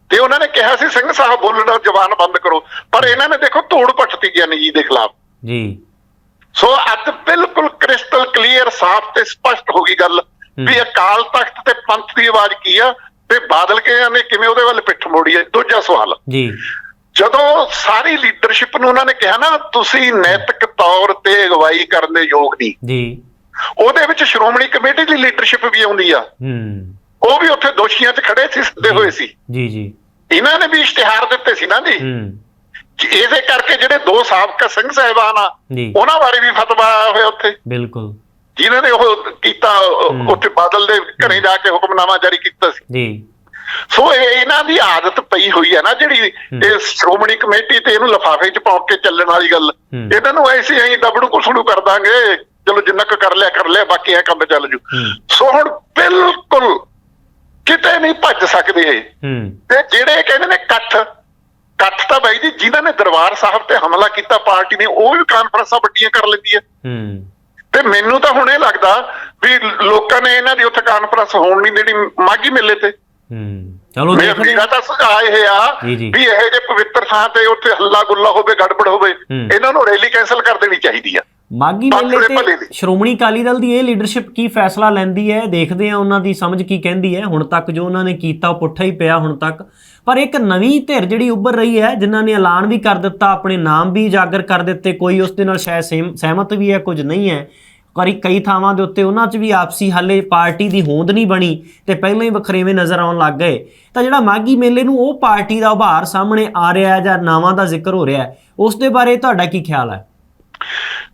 ਤੇ ਉਹਨਾਂ ਨੇ ਕਿਹਾ ਸੀ ਸਿੰਘ ਸਾਹਿਬ ਬੋਲਣਾ ਜ਼ਬਾਨ ਬੰਦ ਕਰੋ। ਪਰ ਇਹਨਾਂ ਨੇ ਦੇਖੋ ਧੂੜ ਪੱਟਤੀ ਗਿਆਨੀ ਜੀ ਦੇ ਖਿਲਾਫ। ਜੀ। ਸੋ ਅੱਜ ਬਿਲਕੁਲ ਕ੍ਰਿਸਟਲ ਕਲੀਅਰ ਸਾਫ਼ ਤੇ ਸਪਸ਼ਟ ਹੋ ਗਈ ਗੱਲ ਵੀ ਅਕਾਲ ਤਖਤ ਤੇ ਪੰਥ ਦੀ ਆਵਾਜ਼ ਕੀ ਆ ਤੇ ਬਾਦਲ ਕੇ ਨੇ ਕਿਵੇਂ ਉਹਦੇ ਵੱਲ ਪਿੱਠ ਮੋੜੀ ਹੈ? ਦੂਜਾ ਸਵਾਲ। ਜੀ। ਜਦੋਂ ਸਾਰੀ ਲੀਡਰਸ਼ਿਪ ਨੂੰ ਉਹਨਾਂ ਨੇ ਕਿਹਾ ਨਾ ਤੁਸੀਂ ਨੈਤਿਕ ਤੌਰ ਤੇ ਅਗਵਾਈ ਕਰਨ ਦੇ ਯੋਗ ਨਹੀਂ। ਜੀ। ਉਹਦੇ ਵਿੱਚ ਸ਼੍ਰੋਮਣੀ ਕਮੇਟੀ ਦੀ ਲੀਡਰਸ਼ਿਪ ਵੀ ਆਉਂਦੀ ਆ। ਹੂੰ। ਉਹ ਵੀ ਉੱਥੇ ਦੋਸ਼ੀਆਂ 'ਚ ਖੜੇ ਸੀ ਸੱਦੇ ਹੋਏ ਸੀ। ਜੀ ਜੀ। ਇਹਨਾਂ ਨੇ ਵੀ ਇਸ਼ਤਿਹਾਰ ਦਿੱਤੇ ਸੀ ਨਾ ਜੀ। ਹੂੰ। ਇਹਦੇ ਕਰਕੇ ਜਿਹੜੇ ਦੋ ਸਾਬਕਾ ਸਿੰਘ ਸਾਹਿਬਾਨ ਆ ਉਹਨਾਂ ਬਾਰੇ ਵੀ ਫਤਵਾ ਆਇਆ ਹੋਇਆ ਉੱਥੇ। ਬਿਲਕੁਲ। ਜਿਨ੍ਹਾਂ ਨੇ ਉਹ ਕੀਤਾ। ਉੱਥੇ ਬਾਦਲ ਦੇ ਘਰੇ ਜਾ ਕੇ ਹੁਕਮਨਾਮਾ ਜਾਰੀ ਕੀਤਾ ਸੀ। ਜੀ। ਸੋ ਇਹ ਇਹਨਾਂ ਦੀ ਆਦਤ ਪਈ ਹੋਈ ਹੈ ਨਾ ਜਿਹੜੀ ਇਹ ਸ਼੍ਰੋਮਣੀ ਕਮੇਟੀ ਤੇ ਇਹਨੂੰ ਲਫਾਫੇ 'ਚ ਪਾਉ ਕੇ ਚੱਲਣ ਵਾਲੀ ਗੱਲ। ਇਹਨਾਂ ਨੂੰ ਐਸੀ ਐਂ ਦਬੜੂ ਕੁਸੜੂ ਕਰ ਦਾਂਗੇ। ਚਲੋ ਜਿੰਨਾ ਕੁ ਕਰ ਲਿਆ ਕਰ ਲਿਆ ਬਾਕੀ ਇਹ ਕੰਮ ਚੱਲ ਜੂ। ਸੋ ਹੁਣ ਬਿਲਕੁਲ ਕਿਤੇ ਨਹੀਂ ਭੱਜ ਸਕਦੇ ਇਹ ਤੇ ਜਿਹੜੇ ਕਹਿੰਦੇ ਨੇ ਇਕੱਠ ਇਕੱਠ ਤਾਂ ਬਾਈ ਜੀ ਜਿਨ੍ਹਾਂ ਨੇ ਦਰਬਾਰ ਸਾਹਿਬ ਤੇ ਹਮਲਾ ਕੀਤਾ ਪਾਰਟੀ ਨੇ ਉਹ ਵੀ ਕਾਨਫਰੰਸਾਂ ਵੱਡੀਆਂ ਕਰ ਲੈਂਦੀ ਹੈ ਤੇ ਮੈਨੂੰ ਤਾਂ ਹੁਣ ਇਹ ਲੱਗਦਾ ਵੀ ਲੋਕਾਂ ਨੇ ਇਹਨਾਂ ਦੀ ਉੱਥੇ ਕਾਨਫਰੰਸ ਹੋਣ ਨਹੀਂ ਦੇਣੀ ਮਾਗੀ ਮੇਲੇ ਤੇ ਚਲੋ ਦੇਖਦੇ ਮੇਰਾ। ਤਾਂ ਸੁਝਾਅ ਇਹ ਆ। ਵੀ ਇਹ ਜੇ ਪਵਿੱਤਰ ਥਾਂ ਤੇ ਉੱਥੇ ਹੱਲਾ ਗੁੱਲਾ ਹੋਵੇ ਗੜਬੜ ਹੋਵੇ। ਇਹਨਾਂ ਨੂੰ ਰੈਲੀ ਕੈਨਸਲ ਕਰ ਦੇਣੀ ਚਾਹੀਦੀ ਆ ਮਾਗੀ ਮੇਲੇ ਤੇ। ਸ਼੍ਰੋਮਣੀ ਅਕਾਲੀ ਦਲ ਦੀ ਇਹ ਲੀਡਰਸ਼ਿਪ ਕੀ ਫੈਸਲਾ ਲੈਂਦੀ ਹੈ? ਦੇਖਦੇ ਆ ਉਹਨਾਂ ਦੀ ਸਮਝ ਕੀ ਕਹਿੰਦੀ ਹੈ। ਹੁਣ ਤੱਕ ਜੋ ਉਹਨਾਂ ਨੇ ਕੀਤਾ ਉਹ ਪੁੱਠਾ ਹੀ ਪਿਆ ਹੁਣ ਤੱਕ। ਪਰ ਇੱਕ ਨਵੀਂ ਧਿਰ ਜਿਹੜੀ ਉੱਭਰ ਰਹੀ ਹੈ ਜਿਨ੍ਹਾਂ ਨੇ ਐਲਾਨ ਵੀ ਕਰ ਦਿੱਤਾ ਆਪਣੇ ਨਾਮ ਵੀ ਉਜਾਗਰ ਕਰ ਦਿੱਤੇ ਕੋਈ ਉਸ ਦੇ ਨਾਲ ਸ਼ਾਇਦ ਸਹਿਮ- ਸਹਿਮਤ ਵੀ ਹੈ ਕੁਝ ਨਹੀਂ ਹੈ। ਕਰੀ ਕਈ ਥਾਵਾਂ ਦੇ ਉੱਤੇ ਉਹਨਾਂ 'ਚ ਵੀ ਆਪਸੀ ਹਾਲੇ ਪਾਰਟੀ ਦੀ ਹੋਂਦ ਨਹੀਂ ਬਣੀ ਤੇ ਪਹਿਲਾਂ ਹੀ ਵਖਰੇਵੇਂ ਨਜ਼ਰ ਆਉਣ ਲੱਗ ਗਏ। ਤਾਂ ਜਿਹੜਾ ਮਾਗੀ ਮੇਲੇ ਨੂੰ ਉਹ ਪਾਰਟੀ ਦਾ ਉਭਾਰ ਸਾਹਮਣੇ ਆ ਰਿਹਾ ਹੈ ਜਾਂ ਨਾਵਾਂ ਦਾ ਜ਼ਿਕਰ ਹੋ ਰਿਹਾ ਹੈ ਉਸ ਦੇ ਬਾਰੇ ਤੁਹਾਡਾ ਕੀ ਖਿਆਲ ਹੈ?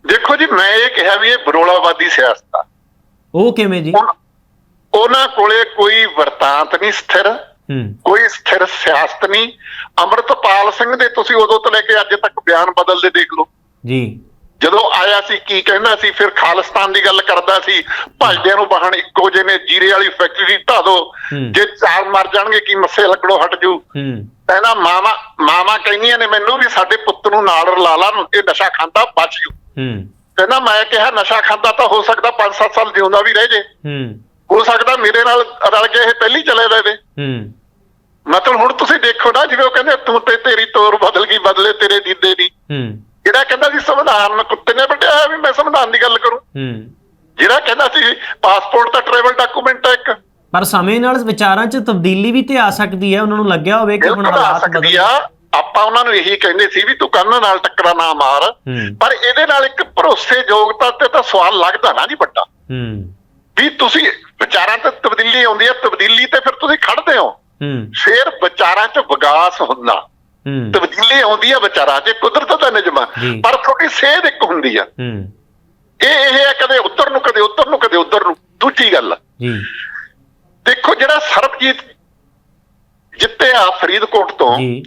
ਦੇਖੋ ਜੀ ਮੈਂ ਇਹ ਕਿਹਾ ਵੀ ਇਹ ਬਰੋਲਾਵਾਦੀ ਸਿਆਸਤ ਆ। ਉਹ ਕਿਵੇਂ ਜੀ? ਉਹਨਾਂ ਕੋਲੇ ਕੋਈ ਵਰਤਾਂਤ ਨਹੀਂ ਸਥਿਰ ਕੋਈ ਸਥਿਰ ਸਿਆਸਤ ਨਹੀਂ। ਅਮਰਤਪਾਲ ਸਿੰਘ ਦੇ ਤੁਸੀਂ ਉਦੋਂ ਤੋਂ ਲੈ ਕੇ ਅੱਜ ਤੱਕ ਬਿਆਨ ਬਦਲਦੇ ਦੇਖ ਲਓ। ਜੀ। ਜਦੋਂ ਆਇਆ ਸੀ ਕੀ ਕਹਿੰਦਾ ਸੀ ਫਿਰ ਖਾਲਿਸਤਾਨ ਦੀ ਗੱਲ ਕਰਦਾ ਸੀ ਭਜਦਿਆਂ ਨੂੰ ਬਾਹਣ ਇੱਕੋ ਜਿਹੇ ਨੇ ਜੀਰੇ ਵਾਲੀ ਫੈਕਟਰੀ ਢਾ ਦੋ। ਜੇ ਚਾਰ ਮਰ ਜਾਣਗੇ ਕੀ ਮੱਸੇ ਲੱਗੜੋ ਹਟ ਜੂ? ਕਹਿੰਦਾ ਮਾਮਾ ਮਾਮਾ ਕਹਿੰਦੀਆਂ ਨੇ ਮੈਨੂੰ ਵੀ ਸਾਡੇ ਪੁੱਤ ਨੂੰ ਨਾਲ ਰਲਾ ਲਾ ਨੂੰ ਇਹ ਨਸ਼ਾ ਖਾਂਦਾ ਬਚ ਜੂ। ਕਹਿੰਦਾ ਮੈਂ ਕਿਹਾ ਨਸ਼ਾ ਖਾਂਦਾ ਤਾਂ ਹੋ ਸਕਦਾ 5-7 ਸਾਲ ਜਿਉਂਦਾ ਵੀ ਰਹਿ ਜੇ। ਹੂੰ। ਸਕਦਾ ਮੇਰੇ ਨਾਲ ਰਲ ਕੇ ਇਹ ਪਹਿਲੀ ਚਲੇ ਜਾਵੇ। ਮਤਲਬ ਹੁਣ ਤੁਸੀਂ ਦੇਖੋ ਨਾ ਜਿਵੇਂ ਉਹ ਕਹਿੰਦੇ ਤੂੰ ਤੇ ਤੇਰੀ ਤੋਰ ਬਦਲ ਗਈ ਬਦਲੇ ਤੇਰੇ ਦੀਦੇ ਹੂੰ। ਜਿਹੜਾ ਕਹਿੰਦਾ ਸੀ ਸੰਵਿਧਾਨ ਕੁੱਤੇ ਨੇ ਹੋਇਆ ਵੀ ਮੈਂ ਸੰਵਿਧਾਨ ਦੀ ਗੱਲ ਕਰੂੰ। ਹੂੰ। ਜਿਹੜਾ ਕਹਿੰਦਾ ਸੀ ਪਾਸਪੋਰਟ ਤਾਂ ਟਰੈਵਲ ਡਾਕੂਮੈਂਟ ਹੈ ਇੱਕ। ਪਰ ਸਮੇਂ ਨਾਲ ਵਿਚਾਰਾਂ 'ਚ ਤਬਦੀਲੀ ਵੀ ਤੇ ਆ ਸਕਦੀ ਹੈ ਉਹਨਾਂ ਨੂੰ ਲੱਗਿਆ ਹੋਵੇ ਕਿ ਹੁਣ ਹਾਲਾਤ ਬਦਲ ਆ। ਆਪਾਂ ਉਹਨਾਂ ਨੂੰ ਇਹੀ ਕਹਿੰਦੇ ਸੀ ਵੀ ਤੂੰ ਕੰਨ ਨਾਲ ਟੱਕਰਾ ਨਾ ਮਾਰ। ਪਰ ਇਹਦੇ ਨਾਲ ਇੱਕ ਭਰੋਸੇਯੋਗਤਾ ਤੇ ਤਾਂ ਸਵਾਲ ਲੱਗਦਾ ਨਾ ਜੀ ਵੱਡਾ। ਹੂੰ। ਵੀ ਤੁਸੀਂ ਵਿਚਾਰਾਂ ਤੇ ਤਬਦੀਲੀ ਆਉਂਦੀ ਹੈ ਤਬਦੀਲੀ ਤੇ ਫਿਰ ਤੁਸੀਂ ਖੜਦੇ ਹੋ। ਹੂੰ। ਫਿਰ ਵਿਚਾਰਾਂ 'ਚ ਵਿਕਾਸ ਹੁੰਦਾ। ਤਬਦੀਲੀ ਆਉਂਦੀ ਹੈ ਵਿਚਾਰਾਂ 'ਚ ਕੁਦਰਤ ਦਾ ਨਿਯਮ ਆ ਜੀ। ਪਰ ਤੁਹਾਡੀ ਸੇਧ ਇੱਕ ਹੁੰਦੀ ਆ। ਇਹ ਇਹ ਹੈ ਕਦੇ ਉੱਧਰ ਨੂੰ ਕਦੇ ਉੱਧਰ ਨੂੰ ਕਦੇ ਉੱਧਰ ਨੂੰ ਦੂਜੀ ਗੱਲ। ਜੀ। ਦੇਖੋ ਜਿਹੜਾ ਸਰਬਜੀਤ ਜਿੱਤਿਆ ਫਰੀਦਕੋਟ ਤੋਂ ਜੀ।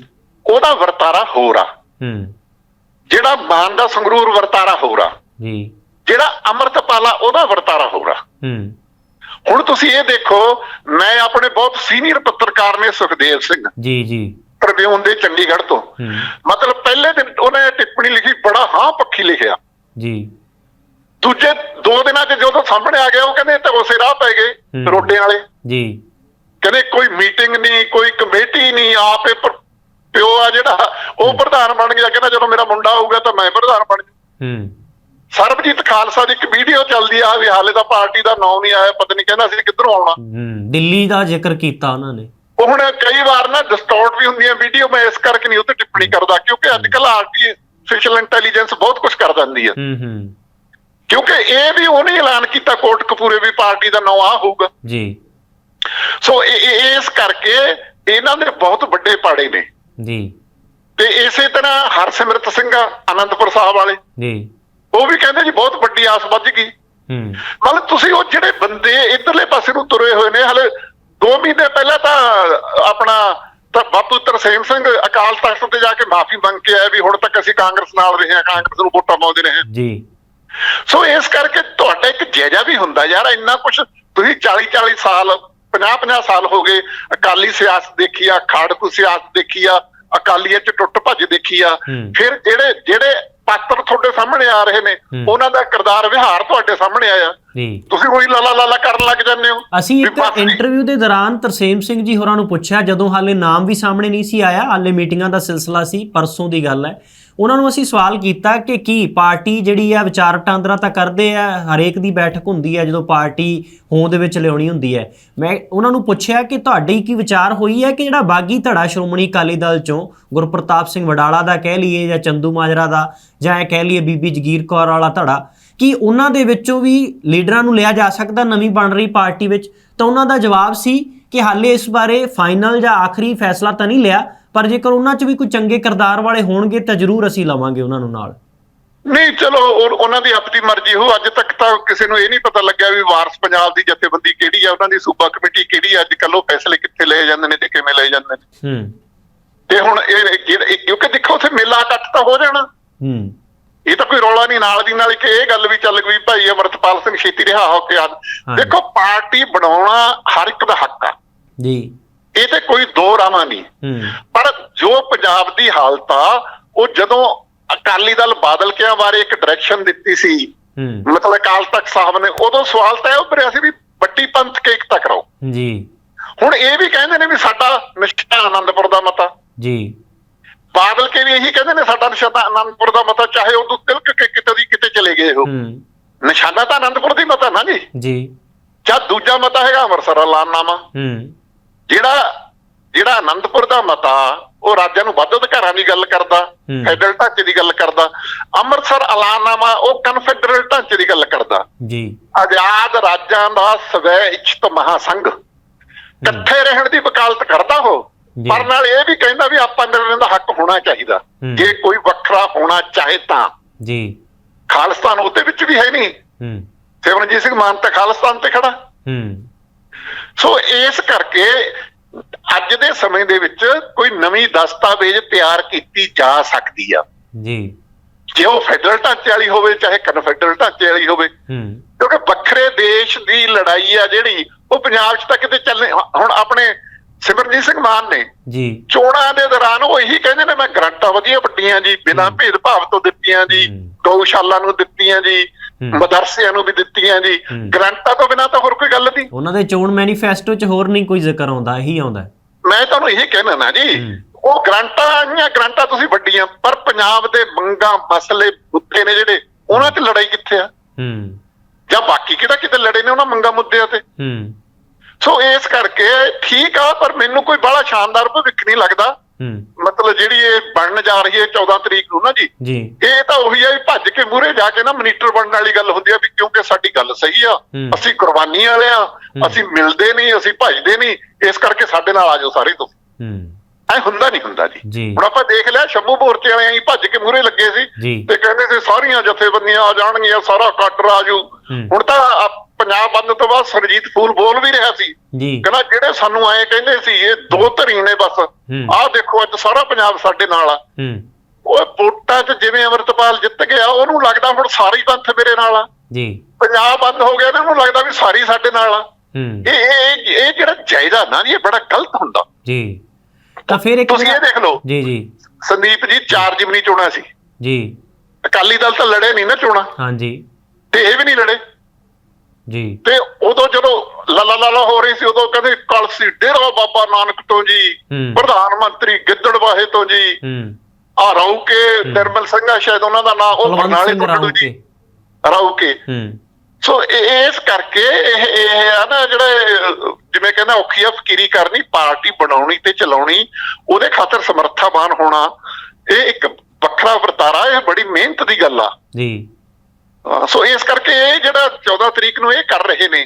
ਉਹਦਾ ਵਰਤਾਰਾ ਹੋਰ ਆ। ਜਿਹੜਾ ਮਾਨ ਦਾ ਸੰਗਰੂਰ ਵਰਤਾਰਾ ਹੋਰ ਆ। ਜੀ। ਜਿਹੜਾ ਅੰਮ੍ਰਿਤਪਾਲਾ ਉਹਦਾ ਵਰਤਾਰਾ ਹੋਰ ਆ। ਹੁਣ ਤੁਸੀਂ ਇਹ ਦੇਖੋ ਮੈਂ ਆਪਣੇ ਬਹੁਤ ਸੀਨੀਅਰ ਪੱਤਰਕਾਰ ਨੇ ਸੁਖਦੇਵ ਸਿੰਘ। ਜੀ ਜੀ। ਟ੍ਰਿਬਿਊਨ ਦੇ ਚੰਡੀਗੜ੍ਹ ਤੋਂ। ਮਤਲਬ ਪਹਿਲੇ ਦਿਨ ਉਹਨੇ ਟਿੱਪਣੀ ਲਿਖੀ ਬੜਾ ਹਾਂ ਪੱਖੀ ਲਿਖਿਆ। ਜੀ। ਦੂਜੇ ਦੋ ਦਿਨਾਂ 'ਚ ਜਦੋਂ ਸਾਹਮਣੇ ਆ ਗਿਆ ਉਹ ਕਹਿੰਦੇ ਤਾਂ ਉਸੇ ਰਾਹ ਪੈ ਗਏ। ਰੋਡੇ ਵਾਲੇ। ਜੀ। ਕਹਿੰਦੇ ਕੋਈ ਮੀਟਿੰਗ ਨਹੀਂ ਕੋਈ ਕਮੇਟੀ ਨਹੀਂ ਆਪੇ ਪਿਓ ਆ ਜਿਹੜਾ ਉਹ ਪ੍ਰਧਾਨ ਬਣ ਗਿਆ। ਕਹਿੰਦਾ ਜਦੋਂ ਮੇਰਾ ਮੁੰਡਾ ਆਊਗਾ ਤਾਂ ਮੈਂ ਪ੍ਰਧਾਨ ਬਣ ਜੂ ਹੂੰ। ਸਰਬਜੀਤ ਖਾਲਸਾ ਦੀ ਇੱਕ ਵੀਡੀਓ ਚੱਲਦੀ ਆ ਵੀ ਹਾਲੇ ਤਾਂ ਪਾਰਟੀ ਦਾ ਨਾਮ ਨਹੀਂ ਆਇਆ ਪਤਾ ਨਹੀਂ ਕਹਿੰਦਾ ਸੀ ਕਿੱਧਰੋਂ ਆਉਣਾ। ਹੂੰ। ਦਿੱਲੀ ਦਾ ਜ਼ਿਕਰ ਕੀਤਾ ਉਹਨਾਂ ਨੇ। ਉਹ ਹੁਣ ਕਈ ਵਾਰ ਨਾ ਡਿਸਟੋਰਟ ਵੀ ਹੁੰਦੀਆਂ ਵੀਡੀਓ ਮੈਂ ਇਸ ਕਰਕੇ ਨਹੀਂ ਉੱਤੇ ਟਿੱਪਣੀ ਕਰਦਾ ਕਿਉਂਕਿ ਅੱਜ ਕੱਲ ਆਰਟੀਫੀਸ਼ੀਅਲ ਇੰਟੈਲੀਜੈਂਸ ਬਹੁਤ ਕੁਝ ਕਰ ਦਿੰਦੀ ਹੈ। ਹੂੰ ਹੂੰ। ਕਿਉਂਕਿ ਇਹ ਵੀ ਉਹਨੇ ਐਲਾਨ ਕੀਤਾ ਕੋਟ ਕਪੂਰੇ ਵੀ ਪਾਰਟੀ ਦਾ ਨਾਮ ਆ ਹੋਊਗਾ। ਜੀ। ਸੋ ਇਸ ਕਰਕੇ ਇਹਨਾਂ ਦੇ ਬਹੁਤ ਵੱਡੇ ਪਾੜੇ ਨੇ। ਜੀ। ਤੇ ਇਸੇ ਤਰ੍ਹਾਂ ਹਰਸਿਮਰਤ ਸਿੰਘ ਆਨੰਦਪੁਰ ਸਾਹਿਬ ਵਾਲੇ। ਜੀ। ਉਹ ਵੀ ਕਹਿੰਦੇ ਜੀ ਬਹੁਤ ਵੱਡੀ ਆਸ ਵੱਜ ਗਈ। ਹੂੰ। ਮਤਲਬ ਤੁਸੀਂ ਉਹ ਜਿਹੜੇ ਬੰਦੇ ਇਧਰਲੇ ਪਾਸੇ ਨੂੰ ਤੁਰੇ ਹੋਏ ਨੇ ਹਲੇ 2 ਮਹੀਨੇ ਪਹਿਲਾਂ ਤਾਂ ਆਪਣਾ ਤਾਂ ਬਾਪੂ ਤਰਸੇਮ ਸਿੰਘ ਅਕਾਲ ਤਖਤ ਤੇ ਜਾ ਕੇ ਮਾਫੀ ਮੰਗ ਕੇ ਆਇਆ ਵੀ ਹੁਣ ਤੱਕ ਅਸੀਂ ਕਾਂਗਰਸ ਨਾਲ ਰਹੇ ਹਾਂ ਕਾਂਗਰਸ ਨੂੰ ਵੋਟਾਂ ਪਾਉਂਦੇ ਰਹੇ ਹਾਂ। ਜੀ। ਸੋ ਇਸ ਕਰਕੇ ਤੁਹਾਡਾ ਇੱਕ ਜਾਇਜ਼ਾ ਵੀ ਹੁੰਦਾ ਯਾਰ ਇੰਨਾ ਕੁਝ ਤੁਸੀਂ 40 40 ਸਾਲ 50 50 ਸਾਲ ਹੋ ਗਏ ਅਕਾਲੀ ਸਿਆਸਤ ਦੇਖੀ ਆ ਖਾੜਕੂ ਸਿਆਸਤ ਦੇਖੀ ਆ ਅਕਾਲੀਆਂ ਚ ਟੁੱਟ ਭੱਜ ਦੇਖੀ ਆ। ਫਿਰ ਜਿਹੜੇ ਜਿਹੜੇ ਪਾਤਰ ਤੁਹਾਡੇ ਸਾਹਮਣੇ ਆ ਰਹੇ ਨੇ। ਉਹਨਾਂ ਦਾ ਕਿਰਦਾਰ ਵਿਹਾਰ ਤੁਹਾਡੇ ਸਾਹਮਣੇ ਆਇਆ। ਜੀ। ਤੁਸੀਂ ਉਹੀ ਲਾਲਾ ਲਾਲਾ ਕਰਨ ਲੱਗ ਜਾਂਦੇ ਹੋ। ਅਸੀਂ ਇੱਕ ਇੰਟਰਵਿਊ ਦੇ ਦੌਰਾਨ ਤਰਸੇਮ ਸਿੰਘ ਜੀ ਹੋਰਾਂ ਨੂੰ ਪੁੱਛਿਆ ਜਦੋਂ ਹਾਲੇ ਨਾਮ ਵੀ ਸਾਹਮਣੇ ਨਹੀਂ ਸੀ ਆਇਆ ਹਾਲੇ ਮੀਟਿੰਗਾਂ ਦਾ ਸਿਲਸਿਲਾ ਸੀ ਪਰਸੋਂ ਦੀ ਗੱਲ ਹੈ। ਉਹਨਾਂ ਨੂੰ ਅਸੀਂ ਸਵਾਲ ਕੀਤਾ ਕਿ ਕੀ ਪਾਰਟੀ ਜਿਹੜੀ ਆ ਵਿਚਾਰ ਵਟਾਂਦਰਾ ਤਾਂ ਕਰਦੇ ਆ, ਹਰੇਕ ਦੀ ਬੈਠਕ ਹੁੰਦੀ ਹੈ ਜਦੋਂ ਪਾਰਟੀ ਹੋਂਦ ਵਿੱਚ ਲਿਆਉਣੀ ਹੁੰਦੀ ਹੈ ਮੈਂ ਉਹਨਾਂ ਨੂੰ ਪੁੱਛਿਆ ਕਿ ਤੁਹਾਡੀ ਕੀ ਵਿਚਾਰ ਹੋਈ ਹੈ ਕਿ ਜਿਹੜਾ ਬਾਗੀ ਧੜਾ ਸ਼੍ਰੋਮਣੀ ਅਕਾਲੀ ਦਲ ਚੋਂ ਗੁਰਪ੍ਰਤਾਪ ਸਿੰਘ ਵਡਾਲਾ ਦਾ ਕਹਿ ਲਈਏ ਜਾਂ ਚੰਦੂ ਮਾਜਰਾ ਦਾ, ਜਾਂ ਇਹ ਕਹਿ ਲਈਏ ਬੀਬੀ ਜਗੀਰ ਕੌਰ ਵਾਲਾ ਧੜਾ, ਕਿ ਉਹਨਾਂ ਦੇ ਵਿੱਚੋਂ ਵੀ ਲੀਡਰਾਂ ਨੂੰ ਲਿਆ ਜਾ ਸਕਦਾ ਨਵੀਂ ਬਣ ਰਹੀ ਪਾਰਟੀ ਵਿੱਚ? ਤਾਂ ਉਹਨਾਂ ਦਾ ਜਵਾਬ ਸੀ ਕਿ ਹਾਲੇ ਇਸ ਬਾਰੇ ਫਾਈਨਲ ਜਾਂ ਆਖਰੀ ਫੈਸਲਾ ਤਾਂ ਨਹੀਂ ਲਿਆ। ਪਰ ਜੇਕਰ ਉਹਨਾਂ 'ਚ ਵੀ ਕੋਈ ਚੰਗੇ ਕਿਰਦਾਰ ਵਾਲੇ ਹੋਣਗੇ ਤਾਂ ਜ਼ਰੂਰ ਅਸੀਂ ਲਵਾਂਗੇ ਉਹਨਾਂ ਨੂੰ ਨਾਲ। ਨਹੀਂ ਚਲੋ ਉਹ- ਉਹਨਾਂ ਦੀ ਆਪਣੀ ਮਰਜ਼ੀ ਹੋ ਅੱਜ ਤੱਕ ਤਾਂ ਕਿਸੇ ਨੂੰ ਇਹ ਨਹੀਂ ਪਤਾ ਲੱਗਿਆ ਵੀ ਵਾਰਸ ਪੰਜਾਬ ਦੀ ਜਥੇਬੰਦੀ ਕਿਹੜੀ ਆ ਉਹਨਾਂ ਦੀ ਸੂਬਾ ਕਮੇਟੀ ਕਿਹੜੀ ਆ। ਅੱਜ ਕੱਲ ਉਹ ਫੈਸਲੇ ਕਿੱਥੇ ਲਏ ਜਾਂਦੇ ਨੇ ਤੇ ਕਿਵੇਂ ਲਏ ਜਾਂਦੇ ਨੇ। ਹੂੰ। ਤੇ ਹੁਣ ਇਹ ਕਿਉਂਕਿ ਦੇਖੋ ਉੱਥੇ ਮੇਲਾ ਇਕੱਠ ਤਾਂ ਹੋ ਜਾਣਾ। ਹੂੰ। ਇਹ ਤਾਂ ਕੋਈ ਰੌਲਾ ਨਹੀਂ ਨਾਲ ਦੀ ਨਾਲ ਕਿ ਇਹ ਗੱਲ ਵੀ ਚੱਲ ਗਈ ਭਾਈ ਅਮਰਤਪਾਲ ਸਿੰਘ ਛੇਤੀ ਰਿਹਾ ਹੋ ਕੇ ਆ। ਦੇਖੋ ਪਾਰਟੀ ਬਣਾਉਣਾ ਹਰ ਇੱਕ ਦਾ ਹੱਕ ਆ। ਜੀ। ਇਹ ਤੇ ਕੋਈ ਦੋ ਰਾਵਾਂ ਨਹੀਂ। ਪਰ ਜੋ ਪੰਜਾਬ ਦੀ ਹਾਲਤ ਆ ਉਹ ਜਦੋਂ ਅਕਾਲੀ ਦਲ ਬਾਦਲ ਕਿਆਂ ਬਾਰੇ ਇੱਕ ਡਾਇਰੈਕਸ਼ਨ ਦਿੱਤੀ ਸੀ ਮਤਲਬ ਅਕਾਲ ਤਖਤ ਸਾਹਿਬ ਨੇ ਉਦੋਂ ਸਵਾਲ ਤਾਂ ਇਹ ਉੱਭਰਿਆ ਸੀ ਵੀ ਵੱਡੀ ਪੰਥ ਕੇ ਏਕਤਾ ਕਰਾਓ ਜੀ। ਹੁਣ ਇਹ ਵੀ ਕਹਿੰਦੇ ਨੇ ਵੀ ਸਾਡਾ ਨਿਸ਼ਚੈ ਆਨੰਦਪੁਰ ਦਾ ਮਤਾ। ਜੀ। ਬਾਦਲ ਕੇ ਵੀ ਇਹੀ ਕਹਿੰਦੇ ਨੇ ਸਾਡਾ ਨਿਸ਼ਾਨਾ ਆਨੰਦਪੁਰ ਦਾ ਮਤਾ ਚਾਹੇ ਉਦੋਂ ਤਿਲਕ ਕੇ ਕਿਤੇ ਦੀ ਕਿਤੇ ਚਲੇ ਗਏ ਹੋ। ਹੂੰ। ਨਿਸ਼ਾਨਾ ਤਾਂ ਆਨੰਦਪੁਰ ਦੀ ਮਤਾ ਨਾ ਜੀ। ਜੀ। ਜਦ ਦੂਜਾ ਮਤਾ ਹੈਗਾ ਅੰਮ੍ਰਿਤਸਰ ਐਲਾਨਨਾਮਾ ਹੂੰ। ਜਿਹੜਾ ਜਿਹੜਾ ਆਨੰਦਪੁਰ ਦਾ ਮਤਾ ਉਹ ਰਾਜਾਂ ਨੂੰ ਵੱਧ ਅਧਿਕਾਰਾਂ ਦੀ ਗੱਲ ਕਰਦਾ। ਫੈਡਰਲ ਢਾਂਚੇ ਦੀ ਗੱਲ ਕਰਦਾ ਅੰਮ੍ਰਿਤਸਰ ਐਲਾਨਨਾਮਾ ਉਹ ਕਨਫੈਡਰਲ ਢਾਂਚੇ ਦੀ ਗੱਲ ਕਰਦਾ। ਜੀ। ਆਜ਼ਾਦ ਰਾਜਾਂ ਦਾ ਸਵੈ ਇੱਛਤ ਮਹਾਸੰਘ। ਇਕੱਠੇ ਰਹਿਣ ਦੀ ਵਕਾਲਤ ਕਰਦਾ ਉਹ। ਪਰ ਨਾਲ ਇਹ ਵੀ ਕਹਿੰਦਾ ਵੀ ਆਪਾਂ ਨਿਰਣੇ ਦਾ ਹੱਕ ਹੋਣਾ ਚਾਹੀਦਾ। ਜੇ ਕੋਈ ਵੱਖਰਾ ਹੋਣਾ ਚਾਹੇ ਤਾਂ। ਜੀ। ਖਾਲਿਸਤਾਨ ਉਹਦੇ ਵਿੱਚ ਵੀ ਹੈ ਨਹੀਂ। ਹੂੰ। ਸਿਮਰਨਜੀਤ ਸਿੰਘ ਮਾਨ ਤਾਂ ਖਾਲਿਸਤਾਨ ਤੇ ਖੜਾ। ਹੂੰ। ਸੋ ਇਸ ਕਰਕੇ ਅੱਜ ਦੇ ਸਮੇਂ ਦੇ ਵਿੱਚ ਕੋਈ ਨਵੀਂ ਦਸਤਾਵੇਜ਼ ਤਿਆਰ ਕੀਤੀ ਜਾ ਸਕਦੀ ਆ। ਜੀ। ਜੇ ਉਹ ਫੈਡਰਲ ਢਾਂਚੇ ਵਾਲੀ ਹੋਵੇ ਚਾਹੇ ਕਨਫੈਡਰਲ ਢਾਂਚੇ ਵਾਲੀ ਹੋਵੇ। ਹੂੰ। ਕਿਉਂਕਿ ਵੱਖਰੇ ਦੇਸ਼ ਦੀ ਲੜਾਈ ਆ ਜਿਹੜੀ ਉਹ ਪੰਜਾਬ 'ਚ ਤਾਂ ਕਿਤੇ ਚੱਲਣੇ ਹੁਣ ਆਪਣੇ ਸਿਮਰਜੀਤ ਸਿੰਘ ਮਾਨ ਨੇ ਜੀ। ਚੋਣਾਂ ਦੇ ਦੌਰਾਨ ਉਹ ਇਹੀ ਕਹਿੰਦੇ ਨੇ ਮੈਂ ਗਰੰਟਾਂ ਵਧੀਆ ਵੱਡੀਆਂ ਜੀ ਬਿਨਾਂ ਭੇਦਭਾਵ ਤੋਂ ਦਿੱਤੀਆਂ ਜੀ। ਗਊਸ਼ਾਲਾ ਨੂੰ ਦਿੱਤੀਆਂ ਜੀ। ਮਦਰਸਿਆਂ ਨੂੰ ਵੀ ਦਿੱਤੀਆਂ ਜੀ। ਗਰੰਟਾਂ ਤੋਂ ਬਿਨਾਂ ਤਾਂ ਹੋਰ ਕੋਈ ਗੱਲ ਨਹੀਂ। ਉਹਨਾਂ ਦੇ ਚੋਣ ਮੈਨੀਫੈਸਟੋ 'ਚ ਹੋਰ ਨਹੀਂ ਕੋਈ ਜ਼ਿਕਰ ਆਉਂਦਾ ਇਹੀ ਆਉਂਦਾ। ਮੈਂ ਤੁਹਾਨੂੰ ਇਹ ਕਹਿਣਾ ਨਾ ਜੀ। ਉਹ ਗਰੰਟਾਂ ਆਈਆਂ ਗਰੰਟਾਂ ਤੁਸੀਂ ਵੱਡੀਆਂ ਪਰ ਪੰਜਾਬ ਦੇ ਮੰਗਾਂ ਮਸਲੇ ਮੁੱਦੇ ਨੇ ਜਿਹੜੇ ਉਹਨਾਂ 'ਚ ਲੜਾਈ ਕਿੱਥੇ ਆ? ਹੂੰ। ਜਾਂ ਬਾਕੀ ਕਿਹੜਾ ਕਿਤੇ ਲੜੇ ਨੇ ਉਹਨਾਂ ਮੰਗਾਂ ਮੁੱਦਿਆਂ ਤੇ? ਹੂੰ। ਸੋ ਇਸ ਕਰਕੇ ਠੀਕ ਆ ਪਰ ਮੈਨੂੰ ਕੋਈ ਬੜਾ ਸ਼ਾਨਦਾਰ ਭਵਿੱਖ ਨਹੀਂ ਲੱਗਦਾ। ਮਤਲਬ ਜਿਹੜੀ ਇਹ ਬਣਨ ਜਾ ਰਹੀ ਹੈ 14 ਤਰੀਕ ਨੂੰ ਨਾ ਜੀ ਜੀ। ਇਹ ਤਾਂ ਉਹੀ ਵੀ ਭੱਜ ਕੇ ਮੂਹਰੇ ਜਾ ਕੇ ਨਾ ਮਨੀਟਰ ਬਣਨ ਵਾਲੀ ਗੱਲ ਹੁੰਦੀ ਆ ਵੀ ਕਿਉਂਕਿ ਸਾਡੀ ਗੱਲ ਸਹੀ ਆ ਹੂੰ। ਅਸੀਂ ਕੁਰਬਾਨੀ ਵਾਲੇ ਆ ਅਸੀਂ ਮਿਲਦੇ ਨਹੀਂ ਅਸੀਂ ਭੱਜਦੇ ਨਹੀਂ ਇਸ ਕਰਕੇ ਸਾਡੇ ਨਾਲ ਆ ਜਾਓ ਸਾਰੇ ਤੁਸੀਂ। ਹੂੰ। ਐ ਹੁੰਦਾ ਨਹੀਂ ਹੁੰਦਾ ਜੀ। ਹੁਣ ਆਪਾਂ ਦੇਖ ਲਿਆ ਸ਼ੰਭੂ ਮੋਰਚੇ ਵਾਲੇ ਆਈ ਭੱਜ ਕੇ ਮੂਹਰੇ ਲੱਗੇ ਸੀ ਤੇ ਕਹਿੰਦੇ ਸੀ ਸਾਰੀਆਂ ਜਥੇਬੰਦੀਆਂ ਆ ਜਾਣਗੀਆਂ ਸਾਰਾ ਕੱਟਰ ਆ ਜਾਊ ਹੂੰ। ਹੁਣ ਤਾਂ ਪੰਜਾਬ ਬੰਦ ਤੋਂ ਬਾਅਦ ਸਰਜੀਤ ਫੂਲ ਬੋਲ ਵੀ ਰਿਹਾ ਸੀ। ਕਹਿੰਦਾ ਜਿਹੜੇ ਸਾਨੂੰ ਆਏ ਕਹਿੰਦੇ ਸੀ ਇਹ ਦੋ ਧਰੀ ਨੇ ਬਸ। ਆਹ ਦੇਖੋ ਅੱਜ ਸਾਰਾ ਪੰਜਾਬ ਸਾਡੇ ਨਾਲ ਆ। ਉਹ ਵੋਟਾਂ 'ਚ ਜਿਵੇਂ ਅਮਰਤਪਾਲ ਜਿੱਤ ਗਿਆ ਉਹਨੂੰ ਲੱਗਦਾ ਹੁਣ ਸਾਰੀ ਪੰਥ ਮੇਰੇ ਨਾਲ ਆ। ਜੀ। ਪੰਜਾਬ ਬੰਦ ਹੋ ਗਿਆ ਨਾ ਉਹਨੂੰ ਲੱਗਦਾ ਵੀ ਸਾਰੀ ਸਾਡੇ ਨਾਲ ਆ। ਇਹ ਇਹ ਜਿਹੜਾ ਜਾਇਦਾ ਨਾ ਇਹ ਬੜਾ ਗਲਤ ਹੁੰਦਾ। ਜੀ। ਤਾਂ ਫਿਰ ਇੱਕ ਤੁਸੀਂ ਇਹ ਦੇਖ ਲਓ। ਜੀ ਜੀ। ਸੰਦੀਪ ਜੀ ਚਾਰ ਜਿਮਨੀ ਚੋਣਾਂ ਸੀ। ਜੀ। ਅਕਾਲੀ ਦਲ ਤਾਂ ਲੜੇ ਨਹੀਂ ਨਾ ਚੋਣਾਂ। ਹਾਂਜੀ। ਤੇ ਇਹ ਵੀ ਨਹੀਂ ਲੜੇ। ਜੀ। ਤੇ ਉਦੋਂ ਜਦੋਂ ਲਾਲਾ ਲਾਲਾ ਹੋ ਰਹੀ ਸੀ ਉਦੋਂ ਕਹਿੰਦੇ ਕਲਸੀ ਡੇਰਾ ਬਾਬਾ ਨਾਨਕ ਤੋਂ ਜੀ। ਪ੍ਰਧਾਨ ਮੰਤਰੀ ਗਿੱਦੜਵਾਹੇ ਤੋਂ ਜੀ। ਆ ਰਾਉ ਕੇ ਨਿਰਮਲ ਸਿੰਘ ਸ਼ਾਇਦ ਉਹਨਾਂ ਦਾ ਨਾਮ ਉਹ ਬਰਨਾਲੇ ਤੋਂ ਕੇ ਜੀ। ਰਾਉ ਕੇ ਹੂੰ। ਸੋ ਇਸ ਕਰਕੇ ਇਹ ਇਹ ਆ ਨਾ ਜਿਹੜੇ ਜਿਵੇਂ ਕਹਿੰਦਾ ਔਖੀ ਆ ਫਕੀਰੀ ਕਰਨੀ ਪਾਰਟੀ ਬਣਾਉਣੀ ਤੇ ਚਲਾਉਣੀ ਉਹਦੇ ਖਾਤਰ ਸਮਰੱਥਾਵਾਨ ਹੋਣਾ ਇਹ ਇੱਕ ਵੱਖਰਾ ਵਰਤਾਰਾ ਇਹ ਬੜੀ ਮਿਹਨਤ ਦੀ ਗੱਲ ਆ। ਜੀ। ਸੋ ਇਸ ਕਰਕੇ ਇਹ ਜਿਹੜਾ 14 ਤਰੀਕ ਨੂੰ ਇਹ ਕਰ ਰਹੇ ਨੇ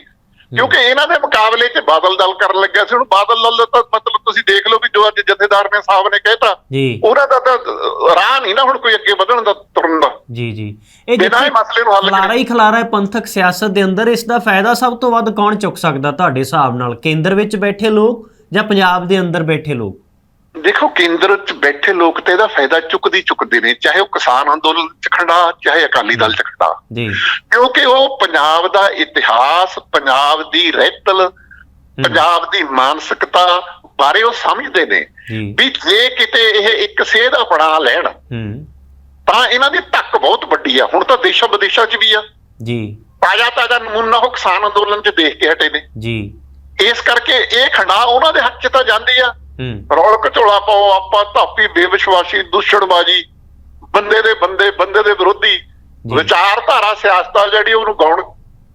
ਕਿਉਂਕਿ ਇਹਨਾਂ ਦੇ ਮੁਕਾਬਲੇ 'ਚ ਬਾਦਲ ਦਲ ਕਰਨ ਲੱਗਿਆ ਸੀ। ਹੁਣ ਬਾਦਲ ਦਲ ਦਾ ਤਾਂ ਮਤਲਬ ਤੁਸੀਂ ਦੇਖ ਲਓ ਵੀ ਜੋ ਅੱਜ ਜਥੇਦਾਰ ਨੇ ਸਾਹਿਬ ਨੇ ਕਹਿਤਾ ਉਹਨਾਂ ਦਾ ਤਾਂ ਰਾਹ ਨਹੀਂ ਨਾ ਹੁਣ ਕੋਈ ਅੱਗੇ ਵਧਣ ਦਾ ਤੁਰਨ ਦਾ। ਜੀ ਜੀ। ਇਹ ਇਹ ਮਸਲੇ ਨੂੰ ਹੱਲ ਖਲਾਰਾ ਹੀ ਖਲਾਰਾ ਹੈ ਪੰਥਕ ਸਿਆਸਤ ਦੇ ਅੰਦਰ। ਇਸ ਦਾ ਫਾਇਦਾ ਸਭ ਤੋਂ ਵੱਧ ਕੌਣ ਚੁੱਕ ਸਕਦਾ ਤੁਹਾਡੇ ਹਿਸਾਬ ਨਾਲ? ਕੇਂਦਰ ਵਿੱਚ ਬੈਠੇ ਲੋਕ ਜਾਂ ਪੰਜਾਬ ਦੇ ਅੰਦਰ ਬੈਠੇ ਲੋਕ? ਦੇਖੋ ਕੇਂਦਰ 'ਚ ਬੈਠੇ ਲੋਕ ਤੇ ਇਹਦਾ ਫਾਇਦਾ ਚੁੱਕਦੀ ਚੁੱਕਦੇ ਨੇ ਚਾਹੇ ਉਹ ਕਿਸਾਨ ਅੰਦੋਲਨ 'ਚ ਖੜਾ ਚਾਹੇ ਅਕਾਲੀ ਦਲ 'ਚ ਖੜਾ ਜੀ। ਕਿਉਂਕਿ ਉਹ ਪੰਜਾਬ ਦਾ ਇਤਿਹਾਸ ਪੰਜਾਬ ਦੀ ਰਹਿਤਲ ਪੰਜਾਬ ਦੀ ਮਾਨਸਿਕਤਾ ਬਾਰੇ ਉਹ ਸਮਝਦੇ ਨੇ ਵੀ ਜੇ ਕਿਤੇ ਇਹ ਇੱਕ ਸੇਧ ਅਪਣਾ ਲੈਣ ਤਾਂ ਇਹਨਾਂ ਦੀ ਧੱਕ ਬਹੁਤ ਵੱਡੀ ਆ। ਹੁਣ ਤਾਂ ਦੇਸ਼ਾਂ ਵਿਦੇਸ਼ਾਂ 'ਚ ਵੀ ਆ। ਜੀ। ਤਾਜ਼ਾ ਤਾਜ਼ਾ ਨਮੂਨਾ ਉਹ ਕਿਸਾਨ ਅੰਦੋਲਨ 'ਚ ਦੇਖ ਕੇ ਹਟੇ ਨੇ। ਜੀ। ਇਸ ਕਰਕੇ ਇਹ ਖੰਡਾ ਉਹਨਾਂ ਦੇ ਹੱਥ 'ਚ ਤਾਂ ਜਾਂਦੀ ਆ। ਹੂੰ। ਰੌਲ ਘਚੋਲਾ ਪਾਓ ਆਪਾਂ ਧਾਪੀ ਬੇਵਿਸ਼ਵਾਸੀ ਦੁਸ਼ਣਬਾਜੀ ਬੰਦੇ ਦੇ ਬੰਦੇ ਬੰਦੇ ਦੇ ਵਿਰੋਧੀ। ਵਿਚਾਰਧਾਰਾ ਸਿਆਸਤ ਜਿਹੜੀ ਉਹਨੂੰ ਗਾਉਣ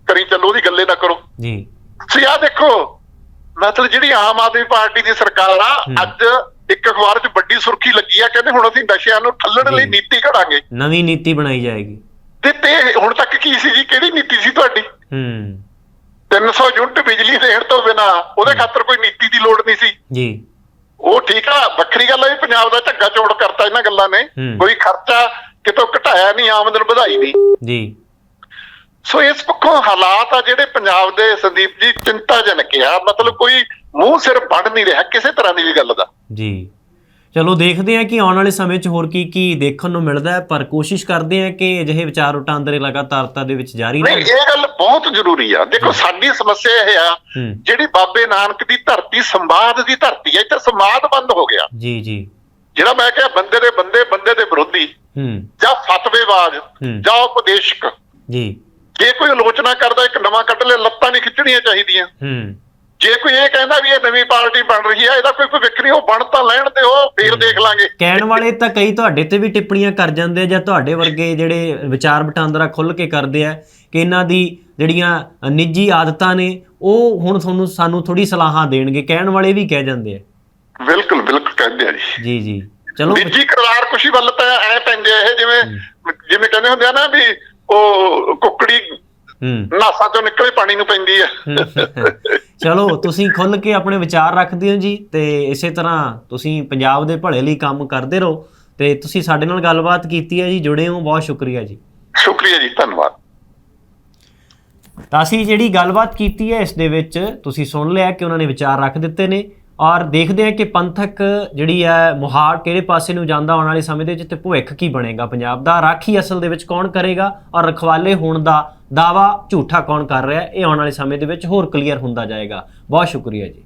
ਕਰੀ ਚੱਲੋ ਉਹਦੀ ਗੱਲੇ ਨਾ ਕਰੋ। ਜੀ। ਤੁਸੀਂ ਆ ਦੇਖੋ ਮਤਲਬ ਜਿਹੜੀ ਆਮ ਆਦਮੀ ਪਾਰਟੀ ਦੀ ਸਰਕਾਰ ਆ। ਅੱਜ ਇੱਕ ਅਖਬਾਰ 'ਚ ਵੱਡੀ ਸੁਰਖੀ ਲੱਗੀ ਆ ਕਹਿੰਦੇ ਹੁਣ ਅਸੀਂ ਨਸ਼ਿਆਂ ਨੂੰ ਠੱਲਣ ਲਈ। ਨੀਤੀ ਘੜਾਂਗੇ। ਨਵੀਂ ਨੀਤੀ ਬਣਾਈ ਜਾਏਗੀ। ਤੇ ਤੇ ਹੁਣ ਤੱਕ ਕੀ ਸੀ ਜੀ? ਕਿਹੜੀ ਨੀਤੀ ਸੀ ਤੁਹਾਡੀ? ਹੂੰ। 300 ਯੂਨਿਟ ਬਿਜਲੀ ਦੇਣ ਤੋਂ ਬਿਨਾ ਉਹਦੇ ਖਾਤਰ ਕੋਈ ਨੀਤੀ ਦੀ ਲੋੜ ਨਹੀਂ ਸੀ। ਜੀ। ਉਹ ਠੀਕ ਆ ਵੱਖਰੀ ਗੱਲ ਹੈ ਪੰਜਾਬ ਦਾ ਝੱਗਾ ਚੋੜ ਕਰਤਾ ਇਹਨਾਂ ਗੱਲਾਂ ਨੇ। ਕੋਈ ਖਰਚਾ ਕਿਤੋਂ ਘਟਾਇਆ ਨਹੀਂ ਆਮਦਨ ਵਧਾਈ ਨਹੀਂ। ਜੀ। ਸੋ ਇਸ ਪੱਖੋਂ ਹਾਲਾਤ ਆ ਜਿਹੜੇ ਪੰਜਾਬ ਦੇ ਸੰਦੀਪ ਜੀ ਚਿੰਤਾਜਨਕ ਆ। ਮਤਲਬ ਕੋਈ ਮੂੰਹ ਸਿਰ ਬਣ ਨਹੀਂ ਰਿਹਾ ਕਿਸੇ ਤਰ੍ਹਾਂ ਦੀ ਵੀ ਗੱਲ ਦਾ। ਜੀ। ਚਲੋ ਦੇਖਦੇ ਹਾਂ ਕਿ ਆਉਣ ਵਾਲੇ ਸਮੇਂ 'ਚ ਹੋਰ ਕੀ ਕੀ ਦੇਖਣ ਨੂੰ ਮਿਲਦਾ ਹੈ ਪਰ ਕੋਸ਼ਿਸ਼ ਕਰਦੇ ਹਾਂ ਕਿ ਅਜਿਹੇ ਵਿਚਾਰ ਵਟਾਂਦਰੇ ਲਗਾਤਾਰਤਾ ਦੇ ਵਿੱਚ ਜਾਰੀ ਰਹਿਣ ਇਹ ਗੱਲ ਬਹੁਤ ਜ਼ਰੂਰੀ ਆ। ਦੇਖੋ ਸਾਡੀ ਸਮੱਸਿਆ ਇਹ ਆ ਜਿਹੜੀ ਬਾਬੇ ਨਾਨਕ ਦੀ ਧਰਤੀ ਸੰਵਾਦ ਦੀ ਧਰਤੀ ਹੈ ਇੱਥੇ ਸੰਵਾਦ ਬੰਦ ਹੋ ਗਿਆ। ਜੀ ਜੀ। ਜਿਹੜਾ ਮੈਂ ਕਿਹਾ ਬੰਦੇ ਦੇ ਬੰਦੇ ਬੰਦੇ ਦੇ ਵਿਰੋਧੀ ਹੂੰ। ਜਾਂ ਫਤਵੇਬਾਜ਼ ਹੂੰ। ਜਾਂ ਉਪਦੇਸ਼ਕ। ਜੀ। ਜੇ ਕੋਈ ਆਲੋਚਨਾ ਕਰਦਾ ਇੱਕ ਨਵਾਂ ਕੱਢ ਲੈ ਲੱਤਾਂ ਨਹੀਂ ਖਿੱਚਣੀਆਂ ਚਾਹੀਦੀਆਂ। ਹੂੰ। ਜੇ ਕੋਈ ਇਹ ਕਹਿੰਦਾ ਵੀ ਇਹ ਨਵੀਂ ਪਾਰਟੀ ਬਣ ਰਹੀ ਹੈ ਇਹਦਾ ਕੋਈ ਭਵਿੱਖ ਨਹੀਂ ਉਹ ਬਣ ਤਾਂ ਲੈਣ ਤੇ ਉਹ ਫੇਰ ਦੇਖ ਲਾਂਗੇ। ਕਹਿਣ ਵਾਲੇ ਤਾਂ ਕਈ ਤੁਹਾਡੇ ਤੇ ਵੀ ਟਿੱਪਣੀਆਂ ਕਰ ਜਾਂਦੇ ਆ ਜਾਂ ਤੁਹਾਡੇ ਵਰਗੇ ਜਿਹੜੇ ਵਿਚਾਰ ਵਟਾਂਦਰਾ ਖੁੱਲ ਕੇ ਕਰਦੇ ਆ ਕਿ ਇਹਨਾਂ ਦੀ ਜਿਹੜੀਆਂ ਨਿੱਜੀ ਆਦਤਾਂ ਨੇ ਉਹ ਹੁਣ ਤੁਹਾਨੂੰ ਸਾਨੂੰ ਥੋੜੀ ਸਲਾਹਾਂ ਦੇਣਗੇ ਕਹਿਣ ਵਾਲੇ ਵੀ ਕਹਿ ਜਾਂਦੇ ਆ। ਬਿਲਕੁਲ ਬਿਲਕੁਲ ਕਹਿੰਦੇ ਆ ਜੀ। ਜੀ ਜੀ। ਚਲੋ ਨਿੱਜੀ ਕਰਵਾਰ ਕੁਸ਼ੀ ਵੱਲ ਤਾਂ ਐ ਪੈਂਦੇ ਆ ਇਹ ਜਿਵੇਂ ਜਿਵੇਂ ਕਹਿੰਦੇ ਹੁੰਦੇ ਆ ਨਾ ਵੀ ਉਹ ਕੁੱਕੜੀ ਹੂੰ। ਨਾਸਾ ਚੋਂ ਨਿਕਲੇ ਪਾਣੀ ਨੂੰ ਪੈਂਦੀ ਆ। ਚਲੋ ਤੁਸੀਂ ਖੁੱਲ ਕੇ ਆਪਣੇ ਵਿਚਾਰ ਰੱਖਦੇ ਹੋ ਜੀ ਤੇ ਇਸੇ ਤਰ੍ਹਾਂ ਤੁਸੀਂ ਪੰਜਾਬ ਦੇ ਭਲੇ ਲਈ ਕੰਮ ਕਰਦੇ ਰਹੋ ਤੇ ਤੁਸੀਂ ਸਾਡੇ ਨਾਲ ਗੱਲਬਾਤ ਕੀਤੀ ਹੈ ਜੀ ਜੁੜੇ ਹੋ ਬਹੁਤ ਸ਼ੁਕਰੀਆ ਜੀ। ਸ਼ੁਕਰੀਆ ਜੀ ਧੰਨਵਾਦ। ਤਾਂ ਅਸੀਂ ਜਿਹੜੀ ਗੱਲਬਾਤ ਕੀਤੀ ਹੈ ਇਸ ਦੇ ਵਿੱਚ ਤੁਸੀਂ ਸੁਣ ਲਿਆ ਕਿ ਉਹਨਾਂ ਨੇ ਵਿਚਾਰ ਰੱਖ ਦਿੱਤੇ ਨੇ। ਔਰ ਦੇਖਦੇ ਹਾਂ ਕਿ ਪੰਥਕ ਜਿਹੜੀ ਹੈ, ਮੁਹਾਰ ਕਿਹੜੇ ਪਾਸੇ ਨੂੰ ਜਾਂਦਾ ਆਉਣ ਵਾਲੇ ਸਮੇਂ ਦੇ ਵਿੱਚ ਤੇ ਭਵਿੱਖ ਕੀ ਬਣੇਗਾ ਪੰਜਾਬ ਦਾ, ਰਾਖੀ ਅਸਲ ਦੇ ਵਿੱਚ ਕੌਣ ਕਰੇਗਾ ਔਰ ਰਖਵਾਲੇ ਹੋਣ ਦਾ ਦਾਵਾ ਝੂਠਾ ਕੌਣ ਕਰ ਰਿਹਾ, ਇਹ ਆਉਣ ਵਾਲੇ ਸਮੇਂ ਦੇ ਵਿੱਚ ਹੋਰ ਕਲੀਅਰ ਹੁੰਦਾ ਜਾਏਗਾ। ਬਹੁਤ ਸ਼ੁਕਰੀਆ ਜੀ।